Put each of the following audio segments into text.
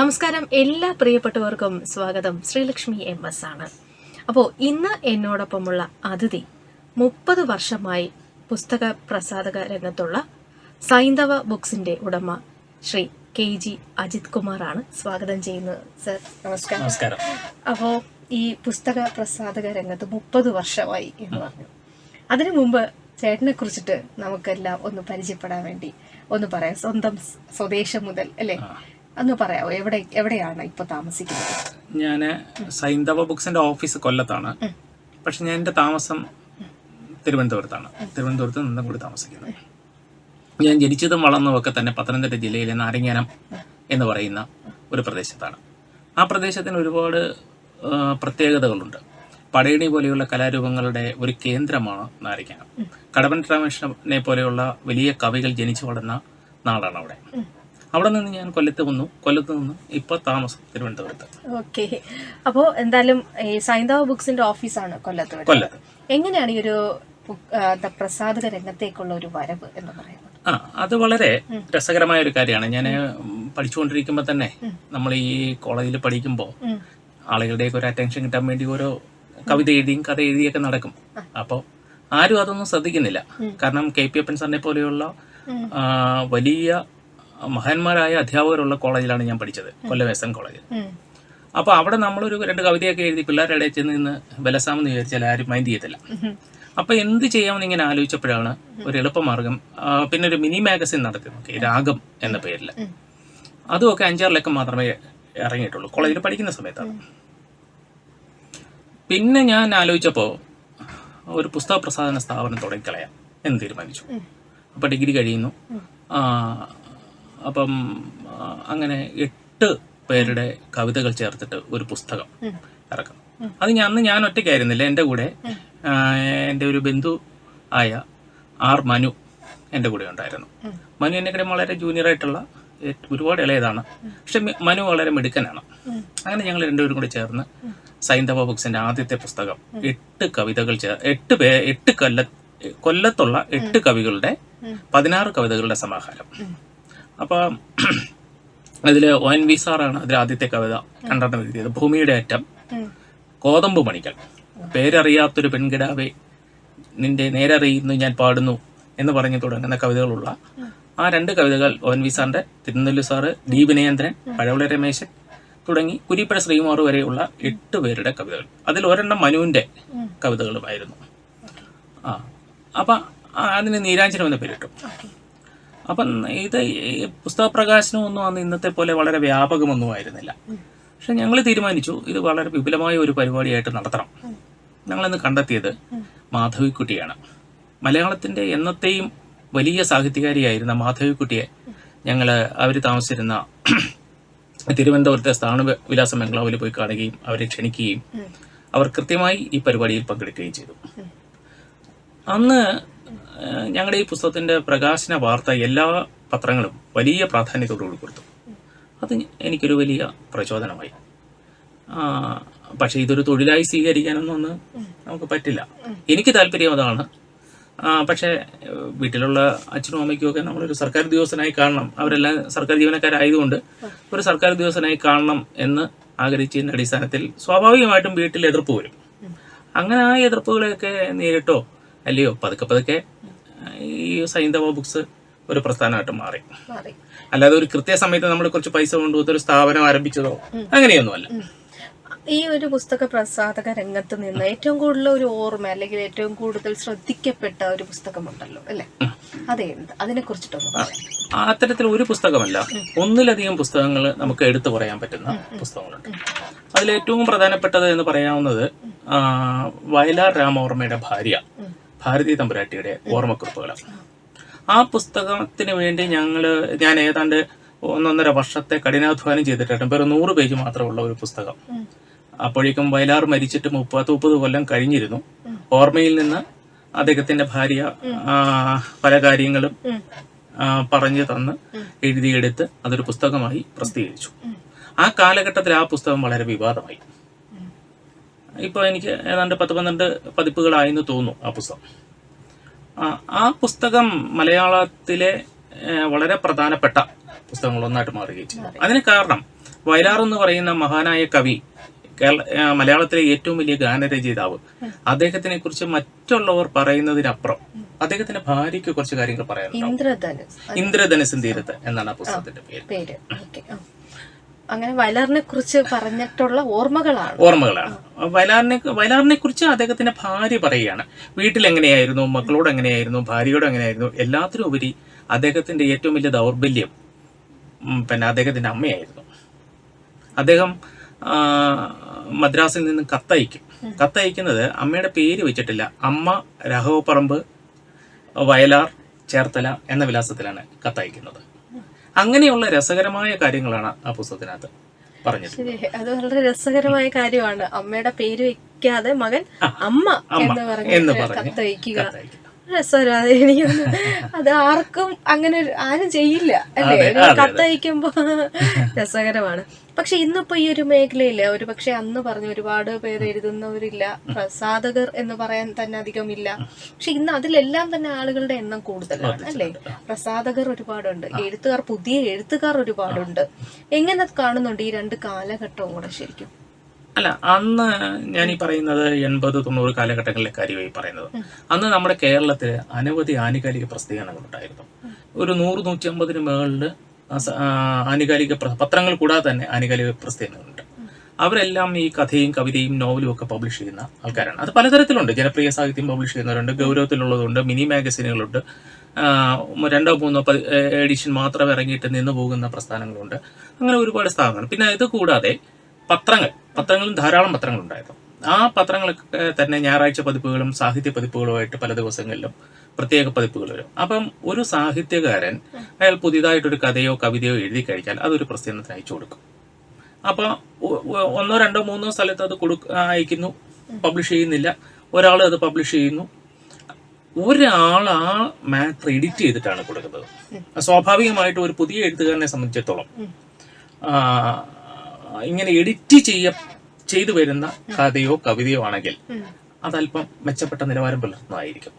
നമസ്കാരം. എല്ലാ പ്രിയപ്പെട്ടവർക്കും സ്വാഗതം. ശ്രീലക്ഷ്മി എം എസ് ആണ്. അപ്പോൾ ഇന്ന് എന്നോടൊപ്പമുള്ള അതിഥി മുപ്പത് വർഷമായി പുസ്തക പ്രസാധക രംഗത്തുള്ള സൈന്ധവ ബുക്സിന്റെ ഉടമ ശ്രീ കെ ജി അജിത് കുമാറാണ് സ്വാഗതം ചെയ്യുന്നത് സർ. നമസ്കാരം. നമസ്കാരം. അപ്പോൾ ഈ പുസ്തക പ്രസാധക രംഗത്ത് മുപ്പത് വർഷമായി എന്ന് പറഞ്ഞു. അതിനു മുമ്പ് ചേട്ടനെ കുറിച്ചിട്ട് നമുക്കെല്ലാം ഒന്ന് പരിചയപ്പെടാൻ വേണ്ടി ഒന്ന് പറയാം. സ്വന്തം സ്വദേശം മുതൽ അല്ലേ? ഒന്ന് പറയാവോ? എവിടെ എവിടെയാണ് ഇപ്പൊ താമസിക്കുന്നത്? ഞാൻ സൈന്ധവ ബുക്സിന്റെ ഓഫീസ് കൊല്ലത്താണ്. പക്ഷെ ഞാൻ എന്റെ താമസം തിരുവനന്തപുരത്താണ്. തിരുവനന്തപുരത്ത് നിന്നും കൂടി താമസിക്കുന്നത് ഞാൻ ജനിച്ചതും വളർന്നതും ഒക്കെ തന്നെ പത്തനംതിട്ട ജില്ലയിലെ നാരങ്ങാനം എന്ന് പറയുന്ന ഒരു പ്രദേശത്താണ്. ആ പ്രദേശത്തിന് ഒരുപാട് പ്രത്യേകതകളുണ്ട്. പടയണി പോലെയുള്ള കലാരൂപങ്ങളുടെ ഒരു കേന്ദ്രമാണ് നാരങ്ങാനം. കടവൻ രാമകൃഷ്ണനെ പോലെയുള്ള വലിയ കവികൾ ജനിച്ചു വളർന്ന നാടാണ് അവിടെ അവിടെ നിന്ന് ഞാൻ കൊല്ലത്ത് വന്നു. കൊല്ലത്ത് നിന്ന് ഇപ്പൊ താമസം തിരുവനന്തപുരത്ത്. ഓക്കെ. അപ്പോൾ എന്തായാലും ഈ സൈന്ധവ ബുക്സിന്റെ ഓഫീസാണ് കൊല്ലത്ത്. കൊല്ലത്ത്. എങ്ങനെയാണ് ഈ ഒരു പ്രസാദക രംഗത്തേക്കുള്ള ഒരു വരവ് എന്ന് പറയുന്നത്? ആ അത് വളരെ രസകരമായ ഒരു കാര്യമാണ്. ഞാൻ പഠിച്ചുകൊണ്ടിരിക്കുമ്പോൾ തന്നെ നമ്മൾ ഈ കോളേജിൽ പഠിക്കുമ്പോൾ. ആളുകളുടെയൊക്കെ ഒരു അറ്റൻഷൻ കിട്ടാൻ വേണ്ടി ഓരോ കവിത എഴുതിയും കഥ എഴുതിയൊക്കെ നടക്കും. അപ്പോൾ ആരും അതൊന്നും ശ്രദ്ധിക്കുന്നില്ല. കാരണം കെ പി അപ്പൻ സാറിനെ പോലെയുള്ള വലിയ മഹാന്മാരായ അധ്യാപകരുള്ള കോളേജിലാണ് ഞാൻ പഠിച്ചത് കൊല്ലം എസ് എൻ കോളേജിൽ. അപ്പൊ അപ്പോൾ അവിടെ നമ്മളൊരു രണ്ട് കവിതയൊക്കെ എഴുതി പിള്ളേരുടെ ഇടയിൽ ചെന്ന് നിന്ന് ബലസാമെന്ന് വിചാരിച്ചാൽ ആരും മൈൻഡ് ചെയ്യത്തില്ല. അപ്പോൾ അപ്പൊ എന്ത് ചെയ്യാമെന്ന് ഇങ്ങനെ ആലോചിച്ചപ്പോഴാണ് ഒരു എളുപ്പമാർഗം പിന്നെ ഒരു മിനി മാഗസിൻ നടത്തി നോക്കി രാഗം എന്ന പേരിൽ. അതുമൊക്കെ അഞ്ചാറ് ലക്കം മാത്രമേ ഇറങ്ങിയിട്ടുള്ളൂ കോളേജിൽ പഠിക്കുന്ന സമയത്താണ്. പിന്നെ ഞാൻ ആലോചിച്ചപ്പോൾ ഒരു പുസ്തക പ്രസാധന സ്ഥാപനം തുടങ്ങിക്കളയാം എന്ന് തീരുമാനിച്ചു. അപ്പൊ അപ്പോൾ ഡിഗ്രി കഴിയുന്നു. അപ്പം അങ്ങനെ എട്ട് പേരുടെ കവിതകൾ ചേർത്തിട്ട് ഒരു പുസ്തകം ഇറക്കും ഇറക്കണം. അത് ഞാൻ അന്ന് ഞാൻ ഒറ്റയ്ക്കായിരുന്നില്ല എന്റെ കൂടെ. എന്റെ ഒരു ബന്ധു ആയ ആർ മനു എന്റെ കൂടെ ഉണ്ടായിരുന്നു. മനു എന്നെക്കാളും വളരെ ജൂനിയറായിട്ടുള്ള ആയിട്ടുള്ള ഒരുപാട് ഇളയതാണ്. പക്ഷെ മനു വളരെ മിടുക്കനാണ്. അങ്ങനെ ഞങ്ങൾ രണ്ടുപേരും കൂടി ചേർന്ന് സൈന്ധവ ബുക്സിന്റെ ആദ്യത്തെ പുസ്തകം എട്ട് കവിതകൾ ചേർ എട്ട് പേ എട്ട് കൊല്ല കൊല്ലത്തുള്ള എട്ട് കവികളുടെ. പതിനാറ് കവിതകളുടെ സമാഹാരം. ഉം. അതിൽ അതിൽ ഒ എൻ വി സാറാണ് അതിൽ ആദ്യത്തെ കവിത രണ്ടെണ്ണം എഴുതിയത് ഭൂമിയുടെ അറ്റം. കോതമ്പ് മണികൾ. പേരറിയാത്തൊരു പെൺകിടാവെ നിന്റെ നേരറിയുന്നു ഞാൻ പാടുന്നു എന്ന് പറഞ്ഞു തുടങ്ങുന്ന കവിതകളുള്ള ആ രണ്ട് കവിതകൾ ഒ എൻ വി സാറിന്റെ തിരുനെല്ലു സാറ് ഡി വിനയേന്ദ്രൻ പഴവള രമേശൻ തുടങ്ങി കുരിപ്പഴ ശ്രീകുമാർ വരെയുള്ള എട്ട് പേരുടെ കവിതകൾ. അതിൽ ഒരെണ്ണം മനുവിന്റെ കവിതകളുമായിരുന്നു. ആ. അപ്പൊ അതിന് നീരാഞ്ജനം എന്ന പേരിട്ടു. അപ്പം ഇത് പുസ്തക പ്രകാശനമൊന്നും അന്ന് ഇന്നത്തെ പോലെ വളരെ വ്യാപകമൊന്നും ആയിരുന്നില്ല പക്ഷെ ഞങ്ങൾ തീരുമാനിച്ചു ഇത് വളരെ വിപുലമായ ഒരു പരിപാടിയായിട്ട് നടത്തണം. ഞങ്ങളിന്ന് കണ്ടെത്തിയത് മാധവിക്കുട്ടിയാണ്. മലയാളത്തിന്റെ എന്നത്തെയും വലിയ സാഹിത്യകാരിയായിരുന്ന മാധവിക്കുട്ടിയെ ഞങ്ങൾ അവർ താമസിച്ചിരുന്ന തിരുവനന്തപുരത്തെ സ്ഥാന വിലാസ ബംഗ്ലാവിൽ പോയി കാണുകയും അവരെ ക്ഷണിക്കുകയും അവർ കൃത്യമായി ഈ പരിപാടിയിൽ പങ്കെടുക്കുകയും ചെയ്തു. അന്ന് ഞങ്ങളുടെ ഈ പുസ്തകത്തിന്റെ പ്രകാശന വാർത്ത എല്ലാ പത്രങ്ങളും വലിയ പ്രാധാന്യത്തോടുകൂടി കൊടുത്തു. അത് എനിക്കൊരു വലിയ പ്രചോദനമായി. പക്ഷേ ഇതൊരു തൊഴിലായി സ്വീകരിക്കാനൊന്നും ഒന്ന് നമുക്ക് പറ്റില്ല. എനിക്ക് താല്പര്യം അതാണ്. പക്ഷേ വീട്ടിലുള്ള അച്ഛനും അമ്മയ്ക്കും ഒക്കെ നമ്മളൊരു സർക്കാർ ഉദ്യോഗസ്ഥനായി കാണണം. അവരെല്ലാം സർക്കാർ ജീവനക്കാരായതുകൊണ്ട് ഒരു സർക്കാർ ഉദ്യോഗസ്ഥനായി കാണണം എന്ന് ആഗ്രഹിച്ചതിന്റെ അടിസ്ഥാനത്തിൽ സ്വാഭാവികമായിട്ടും വീട്ടിൽ എതിർപ്പ് വരും. അങ്ങനെ ആ എതിർപ്പുകളെയൊക്കെ നേരിട്ടോ അല്ലയോ? പതുക്കെ പതുക്കെ ഈ സൈന്ധവ ബുക്സ് ഒരു പ്രസ്ഥാനമായിട്ട് മാറി. അല്ലാതെ ഒരു കൃത്യസമയത്ത് നമ്മൾ കുറച്ച് പൈസ കൊണ്ടുപോകുന്ന ഒരു സ്ഥാപനം ആരംഭിച്ചതോ? അങ്ങനെയൊന്നുമല്ല. ഈ ഒരു പുസ്തക പ്രസാധക രംഗത്ത് നിന്ന് ഏറ്റവും കൂടുതൽ ഒരു ഓർമ്മ അല്ലെങ്കിൽ ഏറ്റവും കൂടുതൽ ശ്രദ്ധിക്കപ്പെട്ട ഒരു പുസ്തകമുണ്ടല്ലോ അല്ലെ? അതെന്ത്? അതിനെ കുറിച്ചിട്ടൊന്ന് അത്തരത്തിൽ ഒരു പുസ്തകമല്ല ഒന്നിലധികം പുസ്തകങ്ങൾ നമുക്ക് എടുത്തു പറയാൻ പറ്റുന്ന പുസ്തകങ്ങളുണ്ട്. അതിൽ ഏറ്റവും പ്രധാനപ്പെട്ടത് എന്ന് പറയാവുന്നത് വയലാർ രാമവർമ്മയുടെ ഭാര്യ. ഭാരതി തമ്പുരാട്ടിയുടെ ഓർമ്മക്കുറിപ്പുകളാണ് ആ പുസ്തകത്തിന് വേണ്ടി ഞങ്ങൾ ഞാൻ ഏതാണ്ട് ഒന്നൊന്നര വർഷത്തെ കഠിനാധ്വാനം ചെയ്തിട്ടുണ്ട്. വെറും നൂറ് പേജ് മാത്രമുള്ള ഒരു പുസ്തകം. അപ്പോഴേക്കും വയലാർ മരിച്ചിട്ട് മുപ്പത്തി മുപ്പത് കൊല്ലം കഴിഞ്ഞിരുന്നു. ഓർമ്മയിൽ നിന്ന് അദ്ദേഹത്തിന്റെ ഭാര്യ പല കാര്യങ്ങളും പറഞ്ഞു തന്ന് എഴുതിയെടുത്ത് അതൊരു പുസ്തകമായി പ്രസിദ്ധീകരിച്ചു. ആ കാലഘട്ടത്തിൽ ആ പുസ്തകം വളരെ വിവാദമായി. ഇപ്പോൾ എനിക്ക് ഏതാണ്ട് പത്ത് പന്ത്രണ്ട് പതിപ്പുകളായെന്ന് തോന്നുന്നു ആ പുസ്തകം. ആ, പുസ്തകം മലയാളത്തിലെ വളരെ പ്രധാനപ്പെട്ട പുസ്തകങ്ങളൊന്നായിട്ട് മാറുകയും ചെയ്തു. അതിന് കാരണം വയലാർ എന്ന് പറയുന്ന മഹാനായ കവി കേരള മലയാളത്തിലെ ഏറ്റവും വലിയ ഗാനരചയിതാവ് അദ്ദേഹത്തിനെ കുറിച്ച് മറ്റുള്ളവർ പറയുന്നതിനപ്പുറം അദ്ദേഹത്തിന്റെ ഭാര്യയ്ക്ക് കുറച്ച് കാര്യങ്ങൾ പറയാനുണ്ട് ഇന്ദ്രധനുസ്. ഇന്ദ്രധനുസും തീരത്ത് എന്നാണ് ആ പുസ്തകത്തിന്റെ പേര്. അങ്ങനെ വയലാറിനെ കുറിച്ച് പറഞ്ഞിട്ടുള്ള ഓർമ്മകളാണ്. ഓർമ്മകളാണ്. വയലാറിനെ വയലാറിനെ കുറിച്ച് അദ്ദേഹത്തിന്റെ ഭാര്യ പറയുകയാണ്. വീട്ടിൽ എങ്ങനെയായിരുന്നു മക്കളോട് എങ്ങനെയായിരുന്നു? ഭാര്യയോട് എങ്ങനെയായിരുന്നു? എല്ലാത്തിനും ഉപരി അദ്ദേഹത്തിന്റെ ഏറ്റവും വലിയ ദൗർബല്യം പിന്നെ അദ്ദേഹത്തിന്റെ അമ്മയായിരുന്നു. അദ്ദേഹം മദ്രാസിൽ നിന്ന് കത്തയക്കും. കത്തയക്കുന്നത് അമ്മയുടെ പേര് വെച്ചിട്ടില്ല. അമ്മ രാഘവപ്പറമ്പ് വയലാർ ചേർത്തല എന്ന വിലാസത്തിലാണ് കത്തയക്കുന്നത്. അങ്ങനെയുള്ള രസകരമായ കാര്യങ്ങളാണ് ആ പുസ്തകത്തിനകത്ത് പറഞ്ഞത് അത് വളരെ രസകരമായ കാര്യമാണ്. അമ്മയുടെ പേര് വെക്കാതെ മകൻ അമ്മ അമ്മ എന്ന് പറഞ്ഞു എന്ന് പറഞ്ഞ് കത്തയക്കുക രസകരം അത് ആർക്കും അങ്ങനെ ആരും ചെയ്യില്ല അല്ലേ. കത്തയക്കുമ്പോ രസകരമാണ്. പക്ഷെ ഇന്നിപ്പോ ഈ ഒരു മേഖലയില്ല ഒരു പക്ഷെ അന്ന് പറഞ്ഞ ഒരുപാട് പേര് എഴുതുന്നവരില്ല പ്രസാധകർ എന്ന് പറയാൻ തന്നെ അധികം ഇല്ല. പക്ഷെ ഇന്ന് അതിലെല്ലാം തന്നെ ആളുകളുടെ എണ്ണം കൂടുതലാണ് അല്ലേ? പ്രസാധകർ ഒരുപാടുണ്ട് എഴുത്തുകാർ പുതിയ എഴുത്തുകാർ ഒരുപാടുണ്ട്. എങ്ങനെ കാണുന്നുണ്ട് ഈ രണ്ട് കാലഘട്ടവും കൂടെ ശരിക്കും? അല്ല അന്ന് ഞാൻ ഈ പറയുന്നത് എൺപത് തൊണ്ണൂറ് കാലഘട്ടങ്ങളിലെ കാര്യമായി പറയുന്നത്. അന്ന് നമ്മുടെ കേരളത്തിൽ അനവധി ആനുകാലിക പ്രസിദ്ധീകരണങ്ങൾ ഉണ്ടായിരുന്നു. ഒരു നൂറ് നൂറ്റി അമ്പതിന് മുകളിൽ ആനുകാലിക പത്രങ്ങൾ കൂടാതെ തന്നെ ആനുകാലിക പ്രസിദ്ധീകരണങ്ങളുണ്ട്. അവരെല്ലാം ഈ കഥയും കവിതയും നോവലും ഒക്കെ പബ്ലിഷ് ചെയ്യുന്ന ആൾക്കാരാണ്. അത് പലതരത്തിലുണ്ട്. ജനപ്രിയ സാഹിത്യം പബ്ലിഷ് ചെയ്യുന്നവരുണ്ട് ഗൗരവത്തിലുള്ളതുണ്ട് മിനി മാഗസീനുകളുണ്ട്. രണ്ടോ മൂന്നോ എഡിഷൻ മാത്രം ഇറങ്ങിയിട്ട് നിന്ന് പോകുന്ന പ്രസ്ഥാനങ്ങളുണ്ട്. അങ്ങനെ ഒരുപാട് സ്ഥാപനങ്ങൾ. പിന്നെ ഇത് കൂടാതെ പത്രങ്ങൾ പത്രങ്ങളും ധാരാളം പത്രങ്ങളുണ്ടായിരുന്നു ആ പത്രങ്ങളൊക്കെ തന്നെ ഞായറാഴ്ച പതിപ്പുകളും സാഹിത്യ പതിപ്പുകളുമായിട്ട് പല ദിവസങ്ങളിലും പ്രത്യേക പതിപ്പുകൾ വരും. അപ്പം ഒരു സാഹിത്യകാരൻ അയാൾ പുതിയതായിട്ടൊരു കഥയോ കവിതയോ എഴുതി കഴിഞ്ഞാൽ അതൊരു പ്രസിദ്ധത്തിന് അയച്ചു കൊടുക്കും. അപ്പൊ ഒന്നോ രണ്ടോ മൂന്നോ സ്ഥലത്ത് അത് കൊടുക്ക അയക്കുന്നു. പബ്ലിഷ് ചെയ്യുന്നില്ല. ഒരാൾ അത് പബ്ലിഷ് ചെയ്യുന്നു. ഒരാൾ ആ മാറ്റർ എഡിറ്റ് ചെയ്തിട്ടാണ് കൊടുക്കുന്നത്. സ്വാഭാവികമായിട്ടും ഒരു പുതിയ എഴുത്തുകാരനെ സംബന്ധിച്ചിടത്തോളം. ഇങ്ങനെ എഡിറ്റ് ചെയ്യ ചെയ്തു വരുന്ന കഥയോ കവിതയോ ആണെങ്കിൽ അതല്പം മെച്ചപ്പെട്ട നിലവാരം പുലർത്തുന്നതായിരിക്കും.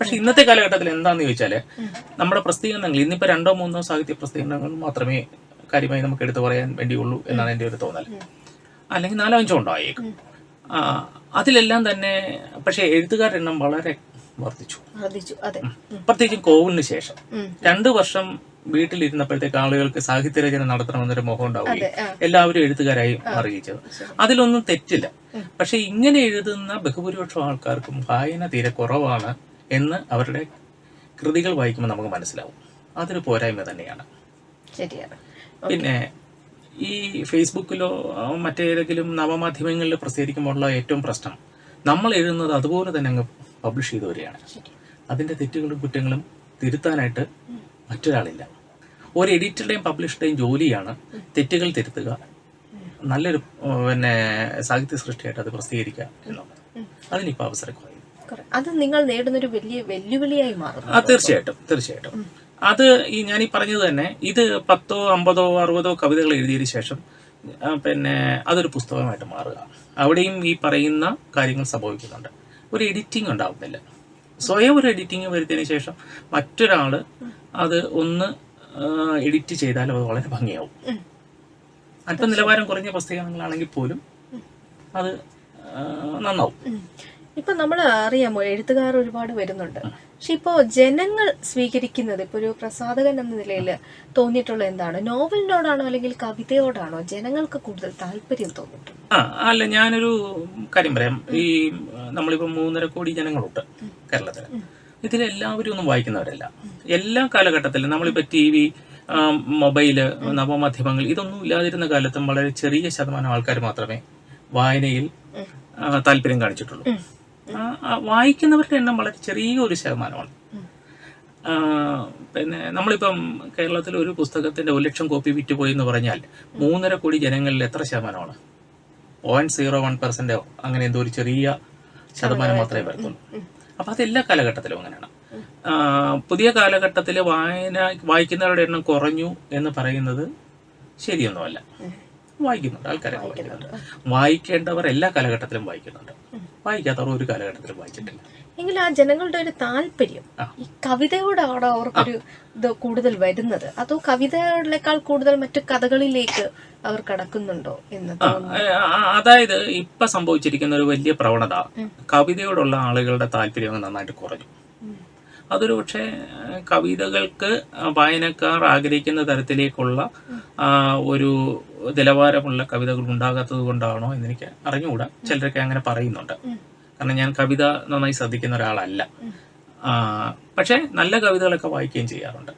പക്ഷെ ഇന്നത്തെ കാലഘട്ടത്തിൽ എന്താന്ന് ചോദിച്ചാൽ നമ്മുടെ പ്രസിദ്ധീകരണങ്ങൾ ഇന്നിപ്പോ രണ്ടോ മൂന്നോ സാഹിത്യ പ്രസിദ്ധീകരണങ്ങൾ മാത്രമേ കാര്യമായി നമുക്ക് എടുത്തു പറയാൻ വേണ്ടിയുള്ളൂ എന്നാണ് എന്റെ ഒരു തോന്നൽ. അല്ലെങ്കിൽ നാലോ അഞ്ചോ ഉണ്ടായേക്കും. അതിലെല്ലാം തന്നെ പക്ഷെ എഴുത്തുകാരുടെ എണ്ണം വളരെ വർദ്ധിച്ചു. പ്രത്യേകിച്ചും കോവിഡിന് ശേഷം. രണ്ടു വർഷം വീട്ടിലിരുന്നപ്പോഴത്തേക്ക് ആളുകൾക്ക് സാഹിത്യരചന നടത്തണമെന്നൊരു മോഹം ഉണ്ടാവുകയും എല്ലാവരും എഴുത്തുകാരായി അറിയിച്ചത്. അതിലൊന്നും തെറ്റില്ല. പക്ഷെ ഇങ്ങനെ എഴുതുന്ന ബഹുഭൂരിപക്ഷം ആൾക്കാർക്കും വായന തീരെ കുറവാണ് എന്ന് അവരുടെ കൃതികൾ വായിക്കുമ്പോൾ നമുക്ക് മനസ്സിലാവും. അതൊരു പോരായ്മ തന്നെയാണ്. ശരിയാണ്. പിന്നെ ഈ ഫേസ്ബുക്കിലോ മറ്റേതെങ്കിലും നവമാധ്യമങ്ങളിൽ പ്രസിദ്ധീകരിക്കുമ്പോഴുള്ള ഏറ്റവും പ്രശ്നം നമ്മൾ എഴുതുന്നത് അതുപോലെ തന്നെ അങ്ങ് പബ്ലിഷ് ചെയ്തു വരികയാണ്. അതിന്റെ തെറ്റുകളും കുറ്റങ്ങളും തിരുത്താനായിട്ട് മറ്റൊരാളില്ല. ഒരു എഡിറ്ററുടെയും പബ്ലിഷറുടെയും ജോലിയാണ് തെറ്റുകൾ തിരുത്തുക. നല്ലൊരു പിന്നെ സാഹിത്യ സൃഷ്ടിയായിട്ട് അത് പ്രസിദ്ധീകരിക്കുക എന്നുള്ളത്. അതിനിപ്പോൾ അവസരം കുറയും. അത് നിങ്ങൾ നേടുന്നൊരു വലിയ വെല്ലുവിളിയായി മാറും തീർച്ചയായിട്ടും തീർച്ചയായിട്ടും. അത് ഈ ഞാൻ ഈ പറഞ്ഞത് തന്നെ ഇത് പത്തോ അമ്പതോ അറുപതോ കവിതകൾ എഴുതിയതിനു ശേഷം പിന്നെ അതൊരു പുസ്തകമായിട്ട് മാറുക. അവിടെയും ഈ പറയുന്ന കാര്യങ്ങൾ സംഭവിക്കുന്നുണ്ട്. ഒരു എഡിറ്റിംഗ് ഉണ്ടാവുന്നില്ല. സ്വയം ഒരു എഡിറ്റിംഗ് വരുത്തിയതിനു ശേഷം മറ്റൊരാൾ അത് ഒന്ന് എഡിറ്റ് ചെയ്താലും അത് വളരെ ഭംഗിയാവും. അടുത്ത അല്പം നിലവാരം കുറഞ്ഞ പുസ്തകങ്ങളാണെങ്കിൽ പോലും അത് നന്നാവും. ഇപ്പൊ നമ്മൾ അറിയാമോ എഴുത്തുകാർ ഒരുപാട് വരുന്നുണ്ട്. പക്ഷെ ഇപ്പോ ജനങ്ങൾ സ്വീകരിക്കുന്നത് ഇപ്പൊ ഒരു പ്രസാധകൻ എന്ന നിലയിൽ തോന്നിയിട്ടുള്ള എന്താണ്? നോവലിനോടാണോ അല്ലെങ്കിൽ കവിതയോടാണോ ജനങ്ങൾക്ക് കൂടുതൽ താല്പര്യം തോന്നിയിട്ടുണ്ട് ആ അല്ല ഞാനൊരു കാര്യം പറയാം. ഈ നമ്മളിപ്പോ മൂന്നര കോടി ജനങ്ങളുണ്ട് കേരളത്തിൽ ഇതിലെല്ലാവരും ഒന്നും വായിക്കുന്നവരല്ല. എല്ലാ കാലഘട്ടത്തിലും നമ്മളിപ്പോൾ ടി വി മൊബൈൽ നവമാധ്യമങ്ങൾ ഇതൊന്നും ഇല്ലാതിരുന്ന കാലത്തും വളരെ ചെറിയ ശതമാനം ആൾക്കാർ മാത്രമേ വായനയിൽ താല്പര്യം കാണിച്ചിട്ടുള്ളൂ. വായിക്കുന്നവരുടെ എണ്ണം വളരെ ചെറിയ ഒരു ശതമാനമാണ്. പിന്നെ നമ്മളിപ്പം കേരളത്തിൽ ഒരു പുസ്തകത്തിന്റെ ഒരു ലക്ഷം കോപ്പി വിറ്റുപോയി എന്ന് പറഞ്ഞാൽ മൂന്നര കോടി ജനങ്ങളിൽ എത്ര ശതമാനമാണ്? പോയിന്റ് സീറോ വൺ പെർസെന്റോ അങ്ങനെ എന്തോ ഒരു ചെറിയ ശതമാനം മാത്രമേ വരത്തുള്ളൂ. അപ്പൊ അത് എല്ലാ കാലഘട്ടത്തിലും അങ്ങനെയാണ്. പുതിയ കാലഘട്ടത്തിൽ വായന വായിക്കുന്നവരുടെ എണ്ണം കുറഞ്ഞു എന്ന് പറയുന്നത് ശരിയൊന്നുമല്ല. വായിക്കുന്നുണ്ട് ആൾക്കാരെ വായിക്കുന്നുണ്ട്. വായിക്കേണ്ടവർ എല്ലാ കാലഘട്ടത്തിലും വായിക്കുന്നുണ്ട്. വായിക്കാത്തവർ ഒരു കാലഘട്ടത്തിലും വായിച്ചിട്ടില്ല. എങ്കിൽ ആ ജനങ്ങളുടെ ഒരു താല്പര്യം. ഈ കവിതയോടാണ് അവർക്കൊരു ഇത് കൂടുതൽ വരുന്നത്? അതോ കവിതകളെക്കാൾ കൂടുതൽ മറ്റു കഥകളിലേക്ക് അവർ കടക്കുന്നുണ്ടോ എന്ന് അതായത് ഇപ്പൊ സംഭവിച്ചിരിക്കുന്ന ഒരു വലിയ പ്രവണത കവിതയോടുള്ള ആളുകളുടെ താല്പര്യം നന്നായിട്ട് കുറഞ്ഞു. അതൊരു പക്ഷേ കവിതകൾക്ക് വായനക്കാർ ആഗ്രഹിക്കുന്ന തരത്തിലേക്കുള്ള ഒരു നിലവാരമുള്ള കവിതകൾ ഉണ്ടാകാത്തത് കൊണ്ടാണോ എന്നെനിക്ക് അറിഞ്ഞുകൂടാ. ചിലരൊക്കെ അങ്ങനെ പറയുന്നുണ്ട്. കാരണം ഞാൻ കവിത നന്നായി ശ്രദ്ധിക്കുന്ന ഒരാളല്ല. പക്ഷെ നല്ല കവിതകളൊക്കെ വായിക്കുകയും ചെയ്യാറുണ്ട്.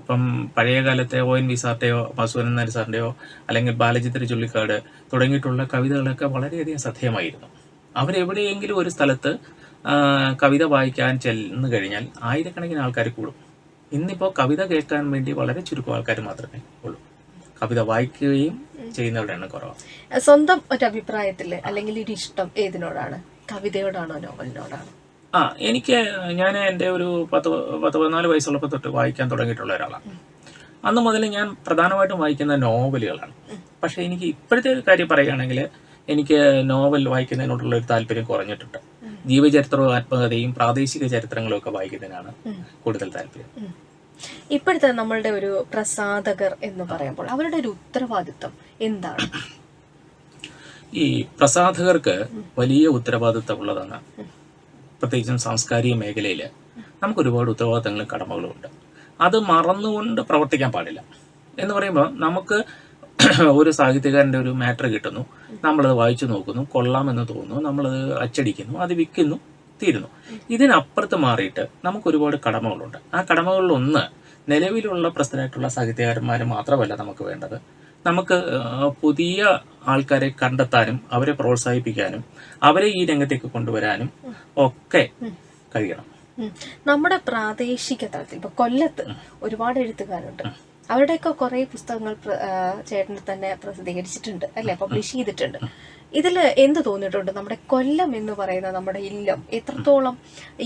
ഇപ്പം പഴയ കാലത്തെ ഒ എൻ വി സാറിന്റെയോ മസൂരൻ നായർ അല്ലെങ്കിൽ ബാലചിത്ര ചുള്ളിക്കാട് തുടങ്ങിയിട്ടുള്ള കവിതകളൊക്കെ വളരെയധികം ശ്രദ്ധേയമായിരുന്നു. അവരെവിടെയെങ്കിലും ഒരു സ്ഥലത്ത് കവിത വായിക്കാൻ ചെന്ന് കഴിഞ്ഞാൽ ആയിരക്കണക്കിന് ആൾക്കാർ കൂടും. ഇന്നിപ്പോൾ കവിത കേൾക്കാൻ വേണ്ടി വളരെ ചുരുക്കം ആൾക്കാർ മാത്രമേ ഉള്ളൂ. കവിത വായിക്കുകയും ചെയ്യുന്നവരുടെ എണ്ണം കുറവാണ്. സ്വന്തം ഒരു അഭിപ്രായത്തിൽ അല്ലെങ്കിൽ ഒരു ഇഷ്ടം ഏതിനോടാണ്? കവിതയോടാണോ നോവലിനോടാണോ? ആ എനിക്ക് ഞാൻ എന്റെ ഒരു പത്ത് പത്ത് പതിനാല് വയസ്സുള്ളപ്പോൾ തൊട്ട് വായിക്കാൻ തുടങ്ങിയിട്ടുള്ള ഒരാളാണ്. അന്ന് മുതൽ ഞാൻ പ്രധാനമായിട്ടും വായിക്കുന്ന നോവലുകളാണ്. പക്ഷേ എനിക്ക് ഇപ്പോഴത്തെ ഒരു കാര്യം പറയുകയാണെങ്കിൽ എനിക്ക് നോവൽ വായിക്കുന്നതിനോടുള്ള ഒരു താല്പര്യം കുറഞ്ഞിട്ടുണ്ട്. ജീവചരിത്രവും ആത്മകഥയും പ്രാദേശിക ചരിത്രങ്ങളും ഒക്കെ വായിക്കുന്നതിനാണ് കൂടുതൽ താല്പര്യം. ഇപ്പോഴത്തെ നമ്മളുടെ ഒരു പ്രസാധകർ എന്ന് പറയുമ്പോൾ അവരുടെ ഒരു ഉത്തരവാദിത്വം എന്താണ്? ഈ പ്രസാധകർക്ക് വലിയ ഉത്തരവാദിത്തമുള്ളതാണ്. പ്രത്യേകിച്ചും സാംസ്കാരിക മേഖലയിൽ നമുക്ക് ഒരുപാട് ഉത്തരവാദിത്തങ്ങളും കടമകളും ഉണ്ട് അത് മറന്നുകൊണ്ട് പ്രവർത്തിക്കാൻ പാടില്ല. എന്ന് പറയുമ്പോൾ നമുക്ക് ഒരു സാഹിത്യകാരന്റെ ഒരു മാറ്റർ കിട്ടുന്നു. നമ്മളത് വായിച്ചു നോക്കുന്നു കൊള്ളാമെന്ന് തോന്നുന്നു നമ്മളത് അച്ചടിക്കുന്നു അത് വിൽക്കുന്നു തീരുന്നു. ഇതിനപ്പുറത്ത് മാറിയിട്ട് നമുക്ക് ഒരുപാട് കടമകളുണ്ട്. ആ കടമകളിലൊന്ന് നിലവിലുള്ള പ്രസിദ്ധരായിട്ടുള്ള സാഹിത്യകാരന്മാർ മാത്രമല്ല നമുക്ക് വേണ്ടത്. നമുക്ക് പുതിയ ആൾക്കാരെ കണ്ടെത്താനും അവരെ പ്രോത്സാഹിപ്പിക്കാനും അവരെ ഈ രംഗത്തേക്ക് കൊണ്ടുവരാനും ഒക്കെ കഴിയണം. നമ്മുടെ പ്രാദേശിക തലത്തിൽ ഇപ്പൊ കൊല്ലത്ത് ഒരുപാട് എഴുത്തുകാരുണ്ട്. അവരുടെയൊക്കെ കുറെ പുസ്തകങ്ങൾ ചേട്ടൻ തന്നെ പ്രസിദ്ധീകരിച്ചിട്ടുണ്ട് അല്ലെ? പബ്ലിഷ് ചെയ്തിട്ടുണ്ട്. ഇതിൽ എന്ത് തോന്നിയിട്ടുണ്ട്? നമ്മുടെ കൊല്ലം എന്ന് പറയുന്ന നമ്മുടെ ഇല്ലം എത്രത്തോളം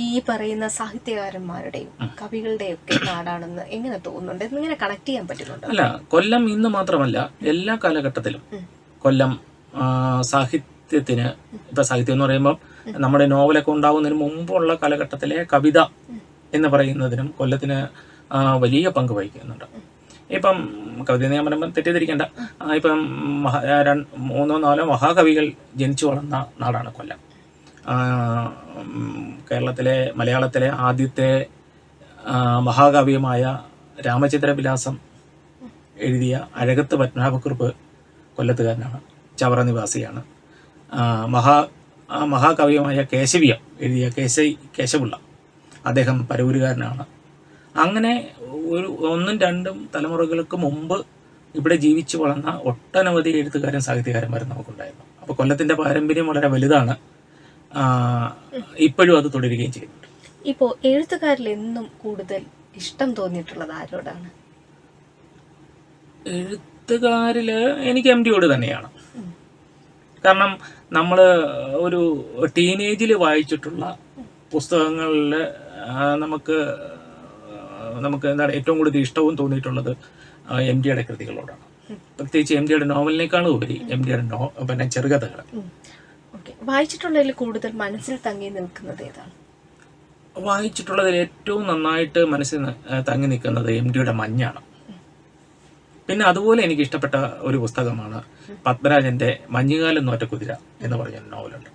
ഈ പറയുന്ന സാഹിത്യകാരന്മാരുടെയും കവികളുടെയും ഒക്കെ നാടാണെന്ന് എങ്ങനെ തോന്നുന്നുണ്ട്? എങ്ങനെ കണക്ട് ചെയ്യാൻ പറ്റുന്നുണ്ട്? അല്ല കൊല്ലം ഇന്ന് മാത്രമല്ല എല്ലാ കാലഘട്ടത്തിലും കൊല്ലം സാഹിത്യത്തിന് ഇപ്പൊ സാഹിത്യം എന്ന് പറയുമ്പോൾ നമ്മുടെ നോവലൊക്കെ ഉണ്ടാകുന്നതിന് മുമ്പുള്ള കാലഘട്ടത്തിലെ കവിത എന്ന് പറയുന്നതിനും കൊല്ലത്തിന് വലിയ പങ്ക് വഹിക്കുന്നുണ്ട്. ഇപ്പം കവിത ഞാൻ പറയുമ്പോൾ തെറ്റിദ്ധരിക്കേണ്ട. ഇപ്പം മൂന്നോ നാലോ മഹാകവികൾ ജനിച്ചു വളർന്ന നാടാണ് കൊല്ലം. കേരളത്തിലെ മലയാളത്തിലെ ആദ്യത്തെ മഹാകാവ്യമായ രാമചന്ദ്രവിലാസം എഴുതിയ അഴകത്ത് പത്മനാഭക്കുറിപ്പ് കൊല്ലത്തുകാരനാണ്. ചവറ നിവാസിയാണ്. മഹാ മഹാകവിയമായ കേശവിയം എഴുതിയ കേശ കേശവുള്ള അദ്ദേഹം പരവൂരുകാരനാണ്. അങ്ങനെ ഒരു ഒന്നും രണ്ടും തലമുറകൾക്ക് മുമ്പ് ഇവിടെ ജീവിച്ചു വളർന്ന ഒട്ടനവധി എഴുത്തുകാരും സാഹിത്യകാരന്മാരും നമുക്കുണ്ടായിരുന്നു. അപ്പോൾ കൊല്ലത്തിന്റെ പാരമ്പര്യം വളരെ വലുതാണ്. ഇപ്പോഴും അത് തുടരുകയും ചെയ്യുന്നുണ്ട്. ഇപ്പോൾ എഴുത്തുകാരിൽ എന്നും കൂടുതൽ ഇഷ്ടം തോന്നിയിട്ടുള്ളത് ആരോടാണ്? എഴുത്തുകാരിൽ എനിക്ക് എം ഡിയോട് തന്നെയാണ്. കാരണം നമ്മൾ ഒരു ടീനേജിൽ വായിച്ചിട്ടുള്ള പുസ്തകങ്ങളിൽ നമുക്ക് നമുക്ക് എന്താണ് ഏറ്റവും കൂടുതൽ ഇഷ്ടവും തോന്നിയിട്ടുള്ളത് എം ഡിയുടെ കൃതികളോടാണ്. പ്രത്യേകിച്ച് എം ഡിയുടെ നോവലിനേക്കാളും ഉപരി എം ഡിയുടെ നോ പിന്നെ ചെറുകഥകൾ വായിച്ചിട്ടുള്ളതിൽ കൂടുതൽ മനസ്സിൽ തങ്ങി നിൽക്കുന്നത് ഏതാണ്? വായിച്ചിട്ടുള്ളതിൽ ഏറ്റവും നന്നായിട്ട് മനസ്സിൽ തങ്ങി നിൽക്കുന്നത് എം ഡിയുടെ മഞ്ഞാണ്. പിന്നെ അതുപോലെ എനിക്ക് ഇഷ്ടപ്പെട്ട ഒരു പുസ്തകമാണ് പത്മരാജന്റെ മഞ്ഞുകാലം നോറ്റ കുതിര എന്ന് പറഞ്ഞ നോവലുണ്ട്.